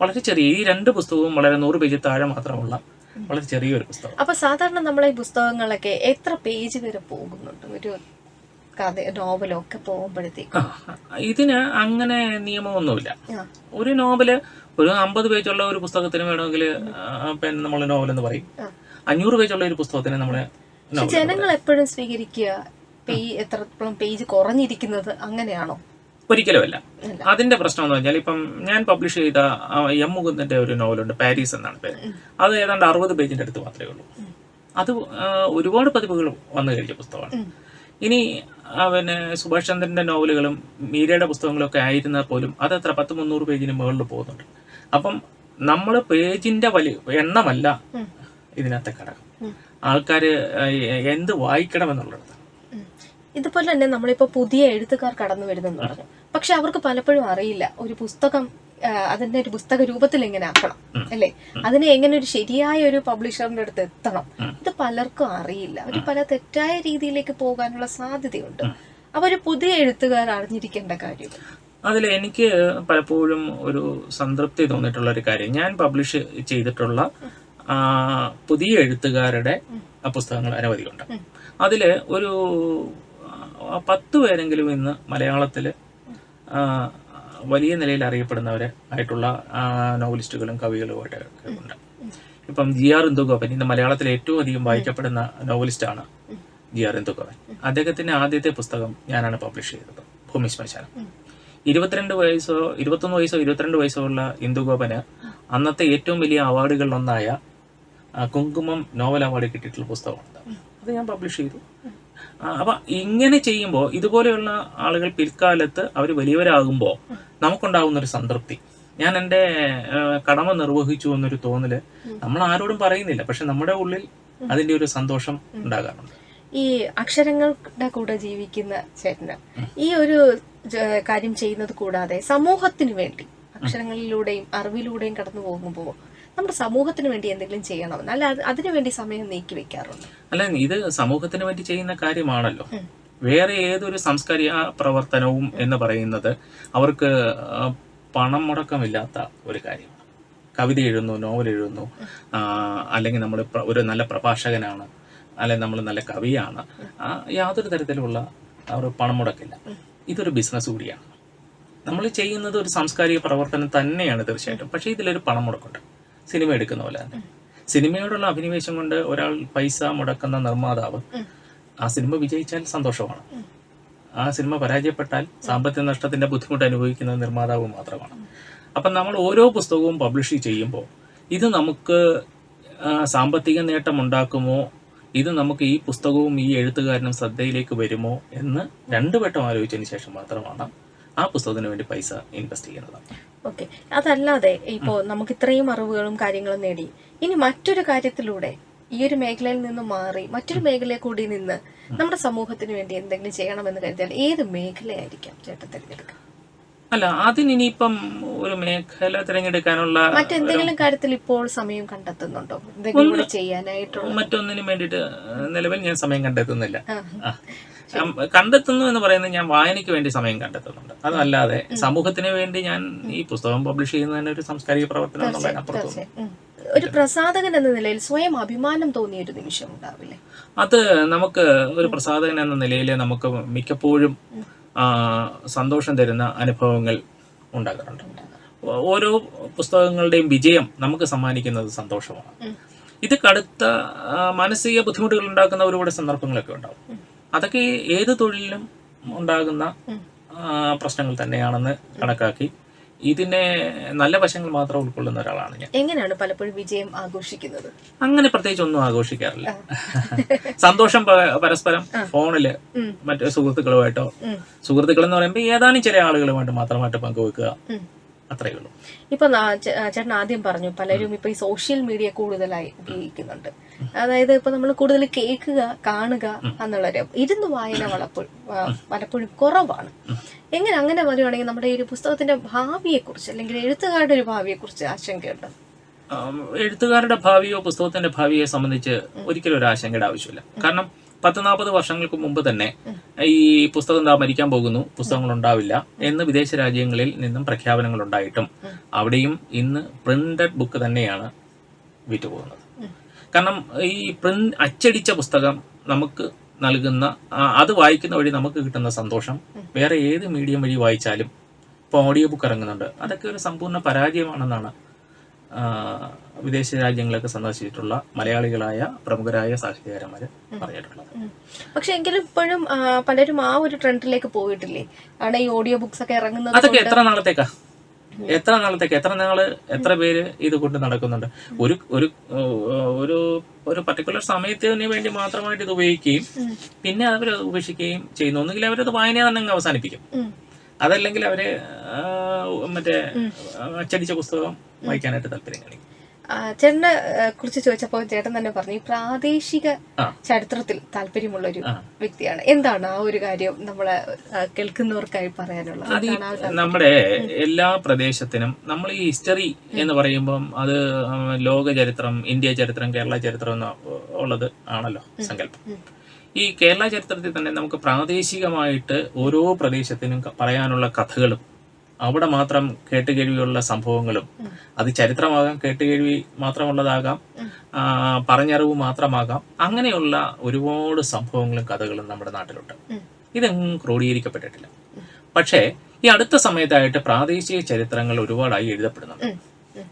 വളരെ ചെറിയ ഈ രണ്ട് പുസ്തകവും വളരെ നൂറ് പേജ് താഴെ മാത്രമുള്ള വളരെ ചെറിയൊരു പുസ്തകം. അപ്പൊ സാധാരണ നമ്മളെ ഈ പുസ്തകങ്ങളൊക്കെ എത്ര പേജ് വരെ പോകുന്നുണ്ട്? ഒരു കഥ നോവലൊക്കെ പോകുമ്പോഴത്തേക്ക്. ഇതിന് അങ്ങനെ നിയമമൊന്നുമില്ല. ഒരു നോവൽ ഒരു അമ്പത് പേജുള്ള ഒരു പുസ്തകത്തിന് വേണമെങ്കിൽ പിന്നെ നമ്മൾ നോവൽ എന്ന് പറയും. അഞ്ഞൂറ് പേജുള്ള ഒരു പുസ്തകത്തിന് നമ്മൾ ജനങ്ങൾ എപ്പോഴും സ്വീകരിക്കുക എത്രത്തോളം പേജ് കുറഞ്ഞിരിക്കുന്നത് അങ്ങനെയാണോ? ഒരിക്കലുമല്ല. അതിന്റെ പ്രശ്നം എന്ന് പറഞ്ഞാൽ ഇപ്പം ഞാൻ പബ്ലിഷ് ചെയ്ത എം മുകുന്ദന്റെ ഒരു നോവലുണ്ട് പാരീസ് എന്നാണ് പേര്. അത് ഏതാണ്ട് അറുപത് പേജിന്റെ അടുത്ത് മാത്രമേ ഉള്ളൂ. അത് ഒരുപാട് പതിവുകൾ വന്നു കഴിഞ്ഞ പുസ്തകമാണ്. ഇനി പിന്നെ സുഭാഷ് ചന്ദ്രന്റെ നോവലുകളും മീരയുടെ പുസ്തകങ്ങളും ഒക്കെ ആയിരുന്നാൽ പോലും അത് എത്ര പത്ത് മുന്നൂറ് പേജിന് മുകളിൽ പോകുന്നുണ്ട്. അപ്പം നമ്മൾ പേജിന്റെ വലിയ എണ്ണമല്ല. ഇതിനകത്തെ ഘടകം. ആൾക്കാർ എന്ത് വായിക്കണം എന്നുള്ളത് ഉം. ഇതുപോലെ തന്നെ നമ്മളിപ്പോ പുതിയ എഴുത്തുകാർ കടന്നു വരുന്നെന്ന് പറഞ്ഞു. പക്ഷെ അവർക്ക് പലപ്പോഴും അറിയില്ല. ഒരു പുസ്തകം അതിന്റെ ഒരു പുസ്തക രൂപത്തിൽ എങ്ങനെ ആക്കണം അല്ലേ? അതിനെ എങ്ങനെ ഒരു ശരിയായ ഒരു പബ്ലിഷറിന്റെ അടുത്ത് എത്തണം ഇത് പലർക്കും അറിയില്ല. അവർ പല തെറ്റായ രീതിയിലേക്ക് പോകാനുള്ള സാധ്യതയുണ്ട്. അവർ പുതിയ എഴുത്തുകാർ അറിഞ്ഞിരിക്കേണ്ട കാര്യം. അതിൽ എനിക്ക് പലപ്പോഴും ഒരു സംതൃപ്തി തോന്നിയിട്ടുള്ള ഒരു കാര്യം. ഞാൻ പബ്ലിഷ് ചെയ്തിട്ടുള്ള പുതിയ എഴുത്തുകാരുടെ പുസ്തകങ്ങൾ അനവധിയുണ്ട് അതിൽ ഒരു പത്ത് പേരെങ്കിലും ഇന്ന് മലയാളത്തിൽ വലിയ നിലയിൽ അറിയപ്പെടുന്നവരെ ആയിട്ടുള്ള നോവലിസ്റ്റുകളും കവികളുമായിട്ട് ഒക്കെ ഉണ്ട്. ഇപ്പം ജി ആർ ഇന്ദുഗോപൻ ഇന്ന് മലയാളത്തിൽ ഏറ്റവും അധികം വായിക്കപ്പെടുന്ന നോവലിസ്റ്റാണ് ജി ആർ ഇന്ദുഗോപൻ. അദ്ദേഹത്തിന്റെ ആദ്യത്തെ പുസ്തകം ഞാനാണ് പബ്ലിഷ് ചെയ്തത് ഭൂമി ശ്മശാനം ഇരുപത്തിരണ്ട് വയസ്സോ ഇരുപത്തൊന്ന് വയസ്സോ ഇരുപത്തിരണ്ട് വയസ്സോ ഉള്ള ഇന്ദുഗോപന് അന്നത്തെ ഏറ്റവും വലിയ അവാർഡുകളിലൊന്നായ കുങ്കുമം നോവൽ അവാർഡ് കിട്ടിയിട്ടുള്ള പുസ്തകമാണ്. അത് ഞാൻ പബ്ലിഷ് ചെയ്തു. അപ്പൊ ഇങ്ങനെ ചെയ്യുമ്പോൾ ഇതുപോലെയുള്ള ആളുകൾ പിൽക്കാലത്ത് അവർ വലിയവരാകുമ്പോൾ നമുക്കുണ്ടാകുന്ന ഒരു സംതൃപ്തി. ഞാൻ എന്റെ കടമ നിർവഹിച്ചു എന്നൊരു തോന്നൽ നമ്മൾ ആരോടും പറയുന്നില്ല. പക്ഷെ നമ്മുടെ ഉള്ളിൽ അതിന്റെ ഒരു സന്തോഷം ഉണ്ടാകാറുണ്ട്. ഈ അക്ഷരങ്ങളുടെ കൂടെ ജീവിക്കുന്ന ചേട്ടന് ഈ ഒരു കാര്യം ചെയ്യുന്നത് കൂടാതെ സമൂഹത്തിന് വേണ്ടി അക്ഷരങ്ങളിലൂടെയും അറിവിലൂടെയും കടന്നു പോകുമ്പോൾ നമ്മുടെ സമൂഹത്തിന് വേണ്ടി എന്തെങ്കിലും ചെയ്യണമെന്ന് അല്ല അതിനുവേണ്ടി അതിനു വേണ്ടി സമയം നീക്കി വെക്കാറുണ്ട്? അല്ല ഇത് സമൂഹത്തിന് വേണ്ടി ചെയ്യുന്ന കാര്യമാണല്ലോ. വേറെ ഏതൊരു സാംസ്കാരിക പ്രവർത്തനവും എന്ന് പറയുന്നത് അവർക്ക് പണം മുടക്കമില്ലാത്ത ഒരു കാര്യം. കവിത എഴുതുന്നു നോവൽ എഴുതുന്നു. അല്ലെങ്കിൽ നമ്മൾ ഒരു നല്ല പ്രഭാഷകനാണ്. അല്ലെങ്കിൽ നമ്മൾ നല്ല കവിയാണ്. യാതൊരു തരത്തിലുള്ള അവർ ഒരു പണം മുടക്കില്ല. ഇതൊരു ബിസിനസ് കൂടിയാണ്. നമ്മൾ ചെയ്യുന്നത് ഒരു സാംസ്കാരിക പ്രവർത്തനം തന്നെയാണ് തീർച്ചയായിട്ടും. പക്ഷേ ഇതിലൊരു പണം മുടക്കുണ്ട്. സിനിമ എടുക്കുന്ന പോലെ തന്നെ. സിനിമയോടുള്ള അഭിനിവേശം കൊണ്ട് ഒരാൾ പൈസ മുടക്കുന്ന നിർമ്മാതാവ് ആ സിനിമ വിജയിച്ചാൽ സന്തോഷമാണ്. ആ സിനിമ പരാജയപ്പെട്ടാൽ സാമ്പത്തിക നഷ്ടത്തിന്റെ ബുദ്ധിമുട്ട് അനുഭവിക്കുന്ന നിർമ്മാതാവ് മാത്രമാണ്. അപ്പം നമ്മൾ ഓരോ പുസ്തകവും പബ്ലിഷ് ചെയ്യുമ്പോൾ ഇത് നമുക്ക് സാമ്പത്തിക നേട്ടം ഉണ്ടാക്കുമോ? ഇത് നമുക്ക് ഈ പുസ്തകവും ഈ എഴുത്തുകാരനും ശ്രദ്ധയിലേക്ക് വരുമോ എന്ന് രണ്ടു വട്ടം ആലോചിച്ചതിന് ശേഷം മാത്രമാണ് ആ പുസ്തകത്തിന് വേണ്ടി പൈസ ഇൻവെസ്റ്റ് ചെയ്യുന്നത്. ഓക്കെ. അതല്ലാതെ ഇപ്പോ നമുക്ക് ഇത്രയും അറിവുകളും കാര്യങ്ങളും നേടി. ഇനി മറ്റൊരു കാര്യത്തിലൂടെ ഈ ഒരു മേഖലയിൽ നിന്ന് മാറി മറ്റൊരു മേഖലയിൽ കൂടി നിന്ന് നമ്മുടെ സമൂഹത്തിന് വേണ്ടി എന്തെങ്കിലും ചെയ്യണമെന്ന് കരുതിയാൽ ഏത് മേഖലയായിരിക്കാം ചേട്ടൻ തിരഞ്ഞെടുക്കുക? അല്ല അതിനിപ്പം ഒരു മേഖല തിരഞ്ഞെടുക്കാനുള്ള മറ്റെന്തെങ്കിലും കാര്യത്തിൽ ഇപ്പോൾ സമയം കണ്ടെത്തുന്നുണ്ടോ? എന്തെങ്കിലും കൂടെ ചെയ്യാനായിട്ടുള്ള മറ്റൊന്നിനും വേണ്ടിയിട്ട് നിലവിൽ ഞാൻ സമയം കണ്ടെത്തുന്നില്ല. കണ്ടെത്തുന്നു എന്ന് പറയുന്നത് ഞാൻ വായനയ്ക്ക് വേണ്ടി സമയം കണ്ടെത്തുന്നുണ്ട്. അതല്ലാതെ സമൂഹത്തിന് വേണ്ടി ഞാൻ ഈ പുസ്തകം പബ്ലിഷ് ചെയ്യുന്നതിന് ഒരു സാംസ്കാരിക പ്രവർത്തനം. ഒരു പ്രസാധകൻ എന്ന നിലയിൽ സ്വയം അഭിമാനം തോന്നിയ ഒരു നിമിഷം ഉണ്ടാവില്ലേ? അത് നമുക്ക് ഒരു പ്രസാധകൻ എന്ന നിലയിൽ നമുക്ക് മിക്കപ്പോഴും സന്തോഷം തരുന്ന അനുഭവങ്ങൾ ഉണ്ടാകാറുണ്ട്. ഓരോ പുസ്തകങ്ങളുടെയും വിജയം നമുക്ക് സമ്മാനിക്കുന്നത് സന്തോഷമാണ്. ഇത് കടുത്ത മാനസിക ബുദ്ധിമുട്ടുകൾ ഉണ്ടാക്കുന്ന ഒരുപാട് സന്ദർഭങ്ങളൊക്കെ ഉണ്ടാവും. അതൊക്കെ ഏത് തൊഴിലിലും ഉണ്ടാകുന്ന പ്രശ്നങ്ങൾ തന്നെയാണെന്ന് കണക്കാക്കി. ഇതിനെ നല്ല വശങ്ങൾ മാത്രം ഉൾക്കൊള്ളുന്ന ഒരാളാണ് ഞാൻ. എങ്ങനെയാണ് പലപ്പോഴും വിജയം ആഘോഷിക്കുന്നത്? അങ്ങനെ പ്രത്യേകിച്ച് ഒന്നും ആഘോഷിക്കാറില്ല. സന്തോഷം പരസ്പരം ഫോണിൽ മറ്റു സുഹൃത്തുക്കളുമായിട്ടോ. സുഹൃത്തുക്കൾ എന്ന് പറയുമ്പോൾ ഏതാനും ചില ആളുകളുമായിട്ട് മാത്രമായിട്ട് പങ്കുവെക്കുക. അത്രയേ ഉള്ളൂ. ഇപ്പൊ ചേട്ടൻ ആദ്യം പറഞ്ഞു പലരും ഇപ്പൊ ഈ സോഷ്യൽ മീഡിയ കൂടുതലായി ഉപയോഗിക്കുന്നുണ്ട്. അതായത് ഇപ്പൊ നമ്മൾ കൂടുതൽ കേൾക്കുക കാണുക എന്നുള്ളൊരു ഇരുന്ന് വായന വളപ്പോഴും പലപ്പോഴും കുറവാണ്. എങ്ങനെ അങ്ങനെ പറയുവാണെങ്കിൽ നമ്മുടെ ഈ ഒരു പുസ്തകത്തിന്റെ ഭാവിയെ കുറിച്ച് അല്ലെങ്കിൽ എഴുത്തുകാരുടെ ഒരു ഭാവിയെ കുറിച്ച് ആശങ്കയുണ്ട് എഴുത്തുകാരുടെ ഭാവിയോ പുസ്തകത്തിന്റെ ഭാവിയെ സംബന്ധിച്ച് ഒരിക്കലും ഒരു ആശങ്കയുടെ ആവശ്യമില്ല. കാരണം പത്ത് നാൽപ്പത് വർഷങ്ങൾക്ക് മുമ്പ് തന്നെ ഈ പുസ്തകം എന്താ മരിക്കാൻ പോകുന്നു പുസ്തകങ്ങൾ ഉണ്ടാവില്ല എന്ന് വിദേശ രാജ്യങ്ങളിൽ നിന്നും പ്രഖ്യാപനങ്ങൾ ഉണ്ടായിട്ടും അവിടെയും ഇന്ന് പ്രിന്റഡ് ബുക്ക് തന്നെയാണ് വിറ്റുപോകുന്നത്. കാരണം ഈ പ്രിന്റ് അച്ചടിച്ച പുസ്തകം നമുക്ക് നൽകുന്ന അത് വായിക്കുന്ന വഴി നമുക്ക് കിട്ടുന്ന സന്തോഷം. വേറെ ഏത് മീഡിയം വഴി വായിച്ചാലും ഇപ്പോൾ ഓഡിയോ ബുക്ക് ഇറങ്ങുന്നുണ്ട്. അതൊക്കെ ഒരു സമ്പൂർണ പരാജയമാണെന്നാണ് വിദേശ രാജ്യങ്ങളൊക്കെ സന്ദർശിച്ചിട്ടുള്ള മലയാളികളായ പ്രമുഖരായ സാഹിത്യകാരന്മാർ പറഞ്ഞിട്ടുള്ളത്. പക്ഷെ എങ്കിലും ഇപ്പോഴും പലരും ആ ഒരു ട്രെൻഡിലേക്ക് പോയിട്ടില്ലേ? അവിടെ ഈ ഓഡിയോ ബുക്സ് ഒക്കെ ഇറങ്ങുന്നത് അതൊക്കെ എത്ര നാളത്തേക്കാ? എത്ര നാളത്തേക്ക്? എത്ര നാൾ എത്ര പേര് ഇത് കൊണ്ട് നടക്കുന്നുണ്ട്? ഒരു ഒരു ഒരു ഒരു പർട്ടിക്കുലർ സമയത്തിന് വേണ്ടി മാത്രമായിട്ട് ഇത് ഉപയോഗിക്കുകയും പിന്നെ അവർ ഉപേക്ഷിക്കുകയും ചെയ്യുന്നു. ഒന്നുകിൽ അവരത് വായന തന്നെ അവസാനിപ്പിക്കും. അതല്ലെങ്കിൽ അവർ മറ്റേ അച്ചടിച്ച പുസ്തകം വായിക്കാനായിട്ട് താല്പര്യം കാണിക്കും ചേട്ടനെ കുറിച്ച് ചോദിച്ചപ്പോൾ ചേട്ടൻ തന്നെ പറഞ്ഞു പ്രാദേശിക. ചരിത്രത്തിൽ താല്പര്യമുള്ള ഒരു. വ്യക്തിയാണ് എന്താണ് ആ ഒരു കാര്യം നമ്മളെ കേൾക്കുന്നവർക്കായി പറയാനുള്ളത്? നമ്മുടെ എല്ലാ പ്രദേശത്തിനും നമ്മൾ ഈ ഹിസ്റ്ററി എന്ന് പറയുമ്പം അത് ലോക ചരിത്രം ഇന്ത്യ ചരിത്രം കേരള ചരിത്രം എന്ന് ഉള്ളത് ആണല്ലോ സങ്കല്പം. ഈ കേരള ചരിത്രത്തിൽ തന്നെ നമുക്ക് പ്രാദേശികമായിട്ട് ഓരോ പ്രദേശത്തിനും പറയാനുള്ള കഥകളും അവിടെ മാത്രം കേട്ടുകേഴിയുള്ള സംഭവങ്ങളും അത് ചരിത്രമാകാം കേട്ടുകേഴി മാത്രമുള്ളതാകാം പറഞ്ഞറിവ് മാത്രമാകാം അങ്ങനെയുള്ള ഒരുപാട് സംഭവങ്ങളും കഥകളും നമ്മുടെ നാട്ടിലുണ്ട്. ഇതെങ്ങും ക്രോഡീകരിക്കപ്പെട്ടിട്ടില്ല. പക്ഷേ ഈ അടുത്ത സമയത്തായിട്ട് പ്രാദേശിക ചരിത്രങ്ങൾ ഒരുപാടായി എഴുതപ്പെടുന്നുണ്ട്.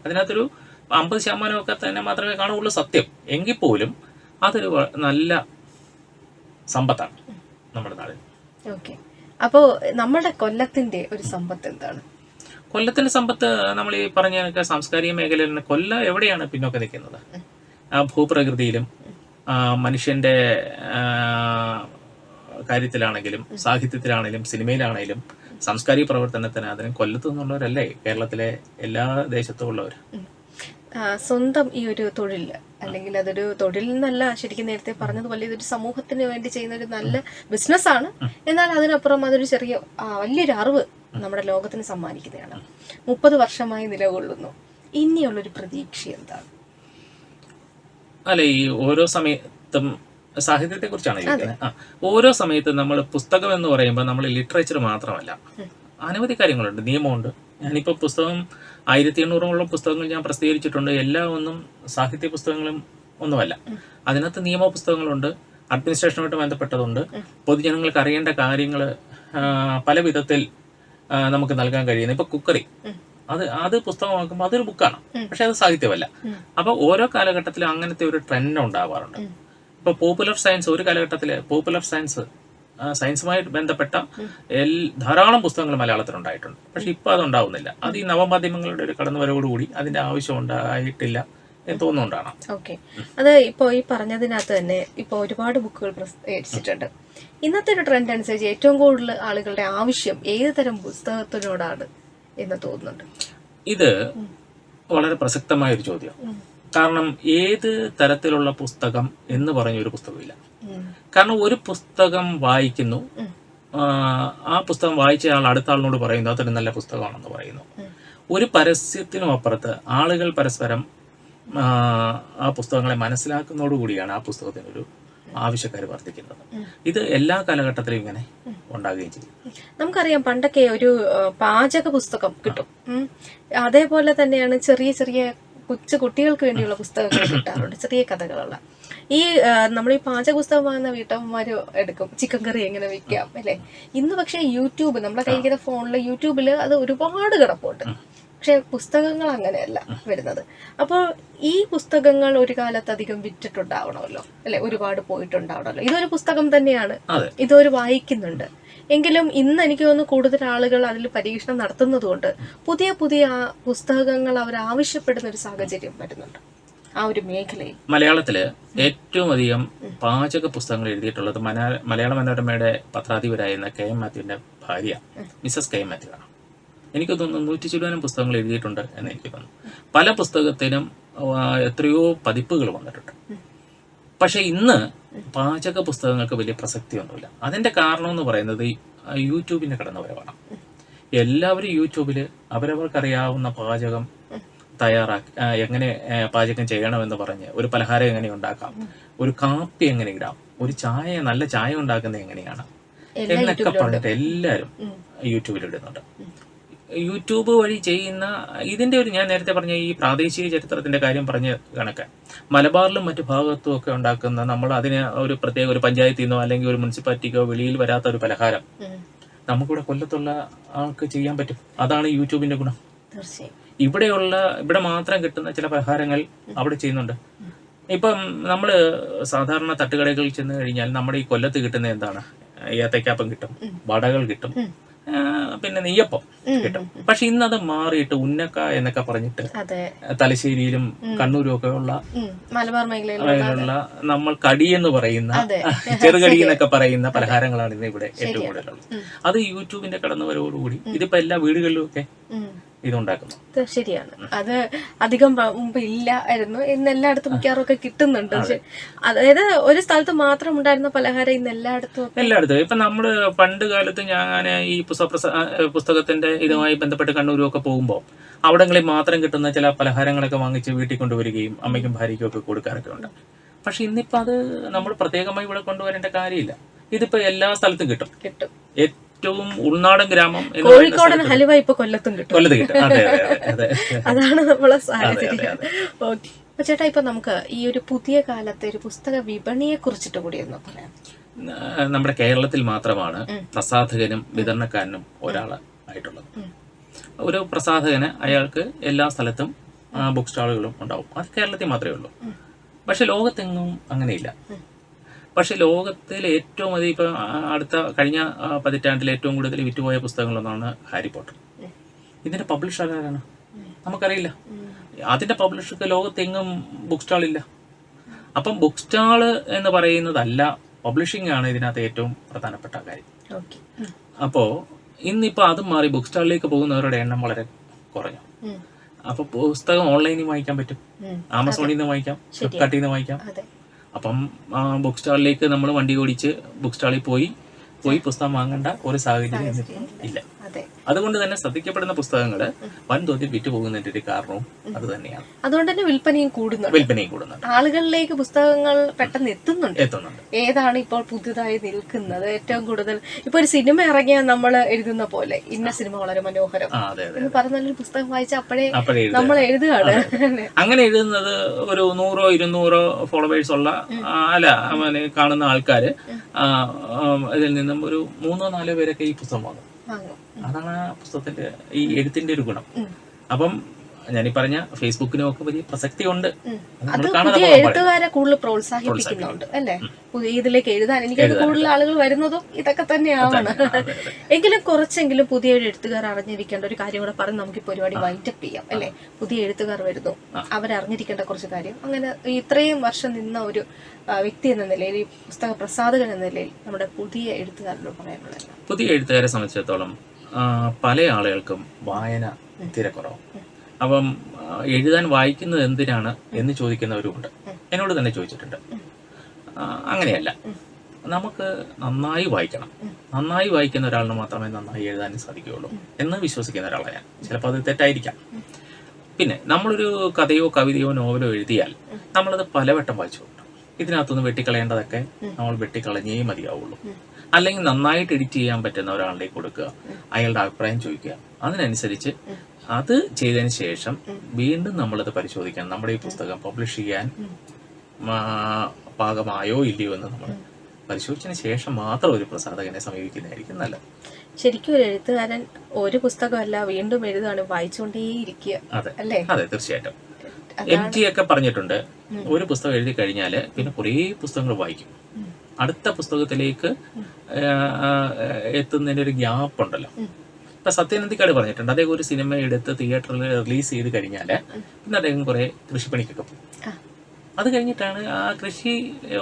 അതിനകത്തൊരു അമ്പത് ശതമാനമൊക്കെ തന്നെ മാത്രമേ കാണുള്ളൂ സത്യം. എങ്കിൽ പോലും അതൊരു നല്ല സമ്പത്താണ് നമ്മുടെ നാട്ടിൽ ഓക്കെ. അപ്പോ നമ്മുടെ കൊല്ലത്തിന്റെ ഒരു സമ്പത്ത് എന്താണ്? കൊല്ലത്തിന്റെ സമ്പത്ത് നമ്മൾ ഈ പറഞ്ഞ സാംസ്കാരിക മേഖലയിൽ നിന്ന് കൊല്ലം എവിടെയാണ് പിന്നോക്കം നിൽക്കുന്നത്? ആ ഭൂപ്രകൃതിയിലും മനുഷ്യന്റെ കാര്യത്തിലാണെങ്കിലും സാഹിത്യത്തിലാണെങ്കിലും സിനിമയിലാണെങ്കിലും സാംസ്കാരിക പ്രവർത്തനത്തിന് അതിന് കൊല്ലത്തു നിന്നുള്ളവരല്ലേ? കേരളത്തിലെ എല്ലാ ദേശത്തും ഉള്ളവർ സ്വന്തം ഈ ഒരു തൊഴിൽ അല്ലെങ്കിൽ അതൊരു തൊഴിൽ എന്നല്ല ശരിക്കും നേരത്തെ പറഞ്ഞതുപോലെ ഇതൊരു സമൂഹത്തിന് വേണ്ടി ചെയ്യുന്ന ഒരു നല്ല ബിസിനസ് ആണ്. എന്നാൽ അതിനപ്പുറം അതൊരു ചെറിയ വലിയൊരു അറിവ് നമ്മുടെ ലോകത്തിന് സമ്മാനിക്കുന്നതാണ്. മുപ്പത് വർഷമായി നിലകൊള്ളുന്നു. ഇനിയുള്ളൊരു പ്രതീക്ഷ എന്താണ്? അല്ല ഈ ഓരോ സമയത്തും സാഹിത്യത്തെ കുറിച്ചാണ് ചോദിക്കുന്നത്. ഓരോ സമയത്തും നമ്മൾ പുസ്തകം എന്ന് പറയുമ്പോൾ നമ്മൾ ലിറ്ററേച്ചർ മാത്രമല്ല. അനവധി കാര്യങ്ങളുണ്ട്. നിയമമുണ്ട്. ഞാനിപ്പോൾ പുസ്തകം ആയിരത്തി എണ്ണൂറോളം പുസ്തകങ്ങൾ ഞാൻ പ്രസിദ്ധീകരിച്ചിട്ടുണ്ട്. എല്ലാ ഒന്നും സാഹിത്യ പുസ്തകങ്ങളും ഒന്നുമല്ല. അതിനകത്ത് നിയമ പുസ്തകങ്ങളുണ്ട്. അഡ്മിനിസ്ട്രേഷനുമായിട്ട് ബന്ധപ്പെട്ടതുണ്ട്. പൊതുജനങ്ങൾക്ക് അറിയേണ്ട കാര്യങ്ങൾ പല വിധത്തിൽ നമുക്ക് നൽകാൻ കഴിയുന്നു. ഇപ്പൊ കുക്കറി. അത് അത് പുസ്തകമാക്കുമ്പോൾ അതൊരു ബുക്കാണ്. പക്ഷെ അത് സാഹിത്യമല്ല. അപ്പൊ ഓരോ കാലഘട്ടത്തിലും അങ്ങനത്തെ ഒരു ട്രെൻഡ് ഉണ്ടാവാറുണ്ട്. ഇപ്പൊ പോപ്പുലർ സയൻസ് ഒരു കാലഘട്ടത്തിൽ പോപ്പുലർ സയൻസ് ആ, സയൻസുമായി ബന്ധപ്പെട്ട എൽ- ധാരാളം പുസ്തകങ്ങൾ മലയാളത്തിൽ ഉണ്ടായിട്ടുണ്ട് പക്ഷെ ഇപ്പോൾ അതുണ്ടാവുന്നില്ല. അത് ഈ നവമാധ്യമങ്ങളുടെ ഒരു കടന്നുവരവോടുകൂടി അതിന്റെ ആവശ്യം ഉണ്ടായിട്ടില്ല എന്ന് തോന്നുന്നുണ്ടാണ് ഓക്കെ. അത് ഇപ്പോൾ ഈ പറഞ്ഞതിനകത്ത് തന്നെ ഇപ്പോൾ ഒരുപാട് ബുക്കുകൾ പ്രസിദ്ധീകരിച്ചിട്ടുണ്ട് ഇന്നത്തെ ഒരു ട്രെൻഡ് അനുസരിച്ച് ഏറ്റവും കൂടുതൽ ആളുകളുടെ ആവശ്യം ഏത് തരം പുസ്തകത്തിനോടാണ് എന്ന് തോന്നുന്നുണ്ട്. ഇത് വളരെ പ്രസക്തമായ ഒരു ചോദ്യം കാരണം ഏത് തരത്തിലുള്ള പുസ്തകം എന്ന് പറഞ്ഞ ഒരു പുസ്തകമില്ല. കാരണം ഒരു പുസ്തകം വായിക്കുന്നു. ആ, പുസ്തകം വായിച്ച ആൾ അടുത്ത ആളിനോട് പറയുന്നു അതൊരു നല്ല പുസ്തകമാണെന്ന് പറയുന്നു. ഒരു പരസ്യത്തിനും അപ്പുറത്ത് ആളുകൾ പരസ്പരം ആ, പുസ്തകങ്ങളെ മനസ്സിലാക്കുന്നതോടുകൂടിയാണ് ആ പുസ്തകത്തിനൊരു ആവശ്യക്കാർ വർദ്ധിക്കുന്നത്. ഇത് എല്ലാ കാലഘട്ടത്തിലും ഇങ്ങനെ ഉണ്ടാകുകയും ചെയ്യും. നമുക്കറിയാം പണ്ടൊക്കെ ഒരു പാചക പുസ്തകം കിട്ടും. അതേപോലെ തന്നെയാണ് ചെറിയ ചെറിയ കൊച്ചു കുട്ടികൾക്ക് വേണ്ടിയുള്ള പുസ്തകങ്ങൾ കിട്ടാറുണ്ട് ചെറിയ കഥകളുള്ള. ഈ നമ്മൾ ഈ പാചക പുസ്തകം വാങ്ങുന്ന വീട്ടമ്മമാര് എടുക്കും ചിക്കൻ കറി എങ്ങനെ വെക്കാം അല്ലെ? ഇന്ന് പക്ഷേ യൂട്യൂബ് നമ്മളെ കഴിക്കുന്ന ഫോണിൽ യൂട്യൂബിൽ അത് ഒരുപാട് കിടപ്പുണ്ട്. പക്ഷെ പുസ്തകങ്ങൾ അങ്ങനെയല്ല വരുന്നത്. അപ്പോൾ ഈ പുസ്തകങ്ങൾ ഒരു കാലത്ത് അധികം വിറ്റിട്ടുണ്ടാവണമല്ലോ അല്ലെ? ഒരുപാട് പോയിട്ടുണ്ടാവണമല്ലോ. ഇതൊരു പുസ്തകം തന്നെയാണ്. ഇതൊരു വായിക്കുന്നുണ്ട്. എങ്കിലും ഇന്ന് എനിക്ക് തോന്നുന്നു കൂടുതൽ ആളുകൾ അതിൽ പരീക്ഷണം നടത്തുന്നതുകൊണ്ട് പുതിയ പുതിയ പുസ്തകങ്ങൾ അവർ ആവശ്യപ്പെടുന്ന ഒരു സാഹചര്യം വരുന്നുണ്ട്. ആ ഒരു മേഖലയിൽ. മലയാളത്തിൽ ഏറ്റവും അധികം പാചക പുസ്തകങ്ങൾ എഴുതിയിട്ടുള്ളത് മലയാള മനോരമയുടെ പത്രാധിപരായിരുന്ന കെ എം മാത്യുവിന്റെ ഭാര്യ മിസസ് കെ എം മാത്യു ആണ്. എനിക്ക് തോന്നുന്നു നൂറ്റി ചില്ലുവാനും പുസ്തകങ്ങൾ എഴുതിയിട്ടുണ്ട് എന്ന് എനിക്ക് തോന്നുന്നു. പല പുസ്തകത്തിനും എത്രയോ പതിപ്പുകൾ വന്നിട്ടുണ്ട്. പക്ഷെ ഇന്ന് പാചക പുസ്തകങ്ങൾക്ക് വലിയ പ്രസക്തിയൊന്നുമില്ല. അതിന്റെ കാരണം എന്ന് പറയുന്നത് യൂട്യൂബിന്റെ യൂട്യൂബിന്റെ കടന്നുവരവാണ്. എല്ലാവരും യൂട്യൂബിൽ അവരവർക്കറിയാവുന്ന പാചകം തയ്യാറാക്കി എങ്ങനെ പാചകം ചെയ്യണമെന്ന് പറഞ്ഞ് ഒരു പലഹാരം എങ്ങനെ ഉണ്ടാക്കാം ഒരു കാപ്പി എങ്ങനെ ഇടാം ഒരു ചായ നല്ല ചായ ഉണ്ടാക്കുന്നത് എങ്ങനെയാണ് എന്നൊക്കെ പറഞ്ഞിട്ട് എല്ലാവരും യൂട്യൂബിൽ ഇടുന്നുണ്ട് യൂട്യൂബ് വഴി ചെയ്യുന്ന ഇതിന്റെ ഒരു ഞാൻ നേരത്തെ പറഞ്ഞ ഈ പ്രാദേശിക ചരിത്രത്തിന്റെ കാര്യം പറഞ്ഞ കണക്ക്. മലബാറിലും മറ്റു ഭാഗത്തും ഒക്കെ ഉണ്ടാക്കുന്ന നമ്മൾ അതിന് ഒരു പ്രത്യേക ഒരു പഞ്ചായത്തിൽ നിന്നോ അല്ലെങ്കിൽ ഒരു മുനിസിപ്പാലിറ്റിക്കോ വെളിയിൽ വരാത്ത ഒരു പലഹാരം. നമുക്കിവിടെ കൊല്ലത്തുള്ള ആൾക്ക് ചെയ്യാൻ പറ്റും. അതാണ് യൂട്യൂബിന്റെ ഗുണം. ഇവിടെയുള്ള ഇവിടെ മാത്രം കിട്ടുന്ന ചില പലഹാരങ്ങൾ അവിടെ ചെയ്യുന്നുണ്ട്. ഇപ്പം നമ്മൾ സാധാരണ തട്ടുകടകളിൽ ചെന്ന് കഴിഞ്ഞാൽ നമ്മുടെ ഈ കൊല്ലത്ത് കിട്ടുന്ന എന്താണ്? ഏത്തയ്ക്കാപ്പം കിട്ടും വടകൾ കിട്ടും പിന്നെ നെയ്യപ്പം കിട്ടും. പക്ഷെ ഇന്നത് മാറിയിട്ട് ഉന്നക്ക എന്നൊക്കെ പറഞ്ഞിട്ട് തലശ്ശേരിയിലും കണ്ണൂരും ഒക്കെ ഉള്ള മലബാർ മേഖലയിലുള്ള നമ്മൾ കടി എന്ന് പറയുന്ന. ചെറുകടി എന്നൊക്കെ പറയുന്ന പലഹാരങ്ങളാണ് ഇന്ന് ഇവിടെ ഏറ്റവും കൂടുതലുള്ളത്. അത് യൂട്യൂബിന്റെ കടന്നുവരവോടുകൂടി. ഇതിപ്പോ എല്ലാ വീടുകളിലും ഒക്കെ. ഇതുണ്ടാക്കുന്നത് ശരിയാണ്. അത് അധികം മുമ്പ് ഇല്ലായിരുന്നു. ഇന്ന് എല്ലായിടത്തും മിക്കാറൊക്കെ കിട്ടുന്നുണ്ട്. പക്ഷെ അതായത് ഒരു സ്ഥലത്ത് മാത്രം ഉണ്ടായിരുന്ന പലഹാരം ഇന്ന് എല്ലായിടത്തും എല്ലായിടത്തും. ഇപ്പൊ നമ്മൾ പണ്ട് കാലത്ത് ഞാൻ ഈ പുസ്തകത്തിന്റെ ഇതുമായി ബന്ധപ്പെട്ട് കണ്ണൂരും ഒക്കെ പോകുമ്പോൾ അവിടങ്ങളിൽ മാത്രം കിട്ടുന്ന ചില പലഹാരങ്ങളൊക്കെ വാങ്ങിച്ച് വീട്ടിൽ കൊണ്ടുവരികയും അമ്മയ്ക്കും ഭാര്യയ്ക്കും ഒക്കെ കൊടുക്കാറൊക്കെ ഉണ്ട്. പക്ഷെ ഇന്നിപ്പോ അത് നമ്മൾ പ്രത്യേകമായി ഇവിടെ കൊണ്ടുവരേണ്ട കാര്യമില്ല. ഇതിപ്പോ എല്ലാ സ്ഥലത്തും കിട്ടും. കിട്ടും. ഏറ്റവും ഉൾനാടൻ ഗ്രാമം കോഴിക്കോടൻ ഹലുവ ഇപ്പൊ കൊല്ലത്തും കിട്ടും. കൊല്ലത്ത് കിട്ടും. അതെ അതെ അതെ അതെ. അതാണ് നമ്മളെ സാഹചര്യം. ഓക്കെ. അപ്പൊ ചേട്ടാ ഇപ്പൊ നമുക്ക് ഈ ഒരു പുതിയ കാലത്തെ ഒരു പുസ്തക വിപണിയെ കുറിച്ചിട്ട് കൂടി ഒന്ന് പറയാം. നമ്മുടെ കേരളത്തിൽ മാത്രമാണ് പ്രസാധകനും വിതരണക്കാരനും ഒരാൾ ആയിട്ടുള്ളത്. ഒരു പ്രസാധകന് അയാൾക്ക് എല്ലാ സ്ഥലത്തും ബുക്ക് സ്റ്റാളുകളും ഉണ്ടാവും. അത് കേരളത്തിൽ മാത്രമേ ഉള്ളൂ. പക്ഷെ ലോകത്തെങ്ങും അങ്ങനെയില്ല. പക്ഷെ ലോകത്തിൽ ഏറ്റവും അധികം ഇപ്പൊ അടുത്ത കഴിഞ്ഞ പതിറ്റാണ്ടിൽ ഏറ്റവും കൂടുതൽ വിറ്റുപോയ പുസ്തകങ്ങളൊന്നാണ് ഹാരി പോട്ടർ. ഇതിന്റെ പബ്ലിഷർ ആരാണ്? നമുക്കറിയില്ല. അതിന്റെ പബ്ലിഷർക്ക് ലോകത്തെങ്ങും ബുക്ക് സ്റ്റാൾ ഇല്ല. അപ്പം ബുക്ക് സ്റ്റാൾ എന്ന് പറയുന്നതല്ല പബ്ലിഷിംഗ് ആണ് ഇതിനകത്ത് ഏറ്റവും പ്രധാനപ്പെട്ട കാര്യം. അപ്പോ അപ്പോൾ ഇന്നിപ്പോൾ അതും മാറി ബുക്ക് സ്റ്റാളിലേക്ക് പോകുന്നവരുടെ എണ്ണം വളരെ കുറഞ്ഞു. അപ്പോൾ പുസ്തകം ഓൺലൈനിൽ വാങ്ങിക്കാൻ പറ്റും. ആമസോണിൽ നിന്ന് വാങ്ങിക്കാം ഫ്ലിപ്കാർട്ടിൽ നിന്ന് വാങ്ങിക്കാം അപ്പം ബുക്ക് സ്റ്റാളിലേക്ക് നമ്മൾ വണ്ടി ഓടിച്ച് ബുക്ക് സ്റ്റാളിൽ പോയി പോയി പുസ്തകം വാങ്ങേണ്ട ഒരു സാഹചര്യം ഇല്ല. അതുകൊണ്ട് തന്നെ ശ്രദ്ധിക്കപ്പെടുന്ന പുസ്തകങ്ങൾ വൻതോതിൽ വിറ്റുപോകുന്നതിന്റെ ഒരു കാരണവും അത് തന്നെയാണ്. അതുകൊണ്ട് തന്നെ വിൽപ്പനയും കൂടുന്നു വിൽപ്പനയും കൂടുന്നുണ്ട്. ആളുകളിലേക്ക് പുസ്തകങ്ങൾ പെട്ടെന്ന് എത്തുന്നുണ്ട്. എത്തുന്നുണ്ട്. ഏതാണ് ഇപ്പോൾ പുതുതായി നിൽക്കുന്നത്? ഏറ്റവും കൂടുതൽ ഇപ്പൊ ഒരു സിനിമ ഇറങ്ങിയാൽ നമ്മൾ എഴുതുന്ന പോലെ ഇന്ന സിനിമ വളരെ മനോഹരം. എന്ന് പറഞ്ഞ നല്ലൊരു പുസ്തകം വായിച്ച അപ്പോഴേ നമ്മൾ എഴുതുകയാണ്. അങ്ങനെ എഴുതുന്നത് ഒരു നൂറോ ഇരുന്നൂറോ ഫോളോവേഴ്സ് ഉള്ള അല്ല കാണുന്ന ആൾക്കാര് ഇതിൽ നിന്നും ഒരു മൂന്നോ നാലോ പേരൊക്കെ ഈ പുസ്തകം വാങ്ങും. അതാണ് ആ പുസ്തകത്തിന്റെ ഈ എഴുത്തിന്റെ ഒരു ഗുണം. അപ്പം ഞാനീ പറഞ്ഞ ഫേസ്ബുക്കിനും ഒക്കെ വലിയ പ്രസക്തി ഉണ്ട് അത് പുതിയ എഴുത്തുകാരെ കൂടുതൽ പ്രോത്സാഹിപ്പിക്കുന്നുണ്ട് അല്ലേ? പുതിയ ഇതിലേക്ക് എഴുതാൻ എനിക്ക് കൂടുതൽ ആളുകൾ വരുന്നതും ഇതൊക്കെ തന്നെയാണ്. എങ്കിലും കുറച്ചെങ്കിലും പുതിയ ഒരു എഴുത്തുകാർ അറിഞ്ഞിരിക്കേണ്ട ഒരു കാര്യം കൂടെ പറഞ്ഞ് നമുക്ക് ഈ പരിപാടി വൈൻഡപ്പ് ചെയ്യാം അല്ലേ? പുതിയ എഴുത്തുകാർ വരുന്നു. അവരറിഞ്ഞിരിക്കേണ്ട കുറച്ച് കാര്യം. അങ്ങനെ ഇത്രയും വർഷം നിന്ന ഒരു വ്യക്തി എന്ന നിലയിൽ ഈ പുസ്തക പ്രസാധകൻ എന്ന നിലയിൽ നമ്മുടെ പുതിയ എഴുത്തുകാരോട് പറയാനുള്ളത് പുതിയ എഴുത്തുകാരെ സംബന്ധിച്ചിടത്തോളം പല ആളുകൾക്കും വായന തീരെ അപ്പം എഴുതാൻ വായിക്കുന്നത് എന്തിനാണ് എന്ന് ചോദിക്കുന്നവരുമുണ്ട്. എന്നോട് തന്നെ ചോദിച്ചിട്ടുണ്ട്. അങ്ങനെയല്ല. നമുക്ക് നന്നായി വായിക്കണം. നന്നായി വായിക്കുന്ന ഒരാളിന് മാത്രമേ നന്നായി എഴുതാനും സാധിക്കുകയുള്ളൂ എന്ന് വിശ്വസിക്കുന്ന ഒരാളാണ് ഞാൻ. ചിലപ്പോൾ അത് തെറ്റായിരിക്കാം. പിന്നെ നമ്മളൊരു കഥയോ കവിതയോ നോവലോ എഴുതിയാൽ നമ്മളത് പലവട്ടം വായിച്ചു ഇതിനകത്തുനിന്ന് വെട്ടിക്കളയേണ്ടതൊക്കെ നമ്മൾ വെട്ടിക്കളഞ്ഞേ മതിയാവുള്ളൂ. അല്ലെങ്കിൽ നന്നായിട്ട് എഡിറ്റ് ചെയ്യാൻ പറ്റുന്ന ഒരാളിലേക്ക് കൊടുക്കുക. അയാളുടെ അഭിപ്രായം ചോദിക്കുക. അതിനനുസരിച്ച് അത് ചെയ്തതിന് ശേഷം വീണ്ടും നമ്മളത് പരിശോധിക്കണം. നമ്മുടെ ഈ പുസ്തകം പബ്ലിഷ് ചെയ്യാൻ പാകമായോ ഇല്ലയോ എന്ന് നമ്മൾ പരിശോധിച്ചതിന് ശേഷം മാത്രം ഒരു പ്രസാധകനെ സമീപിക്കുന്നതായിരിക്കും നല്ലത്. ശരിക്കും ഒരു എഴുത്തുകാരൻ ഒരു പുസ്തകമല്ല വീണ്ടും എഴുതാണ് വായിച്ചുകൊണ്ടേയിരിക്കുക. അതെ. അല്ലേ? അതെ തീർച്ചയായിട്ടും. എം ടി ഒക്കെ പറഞ്ഞിട്ടുണ്ട്. ഒരു പുസ്തകം എഴുതി കഴിഞ്ഞാൽ പിന്നെ കുറേ പുസ്തകങ്ങൾ വായിക്കും. അടുത്ത പുസ്തകത്തിലേക്ക് എത്തുന്നതിന്റെ ഒരു ഗ്യാപ്പ് ഉണ്ടല്ലോ. ഇപ്പൊ സത്യനന്ദിക്കാട് പറഞ്ഞിട്ടുണ്ട്. അദ്ദേഹം ഒരു സിനിമ എടുത്ത് തിയേറ്ററിൽ റിലീസ് ചെയ്ത് കഴിഞ്ഞാൽ പിന്നെ അദ്ദേഹം കുറെ കൃഷിപ്പണിക്കൊക്കെ പോകും. അത് കഴിഞ്ഞിട്ടാണ് ആ കൃഷി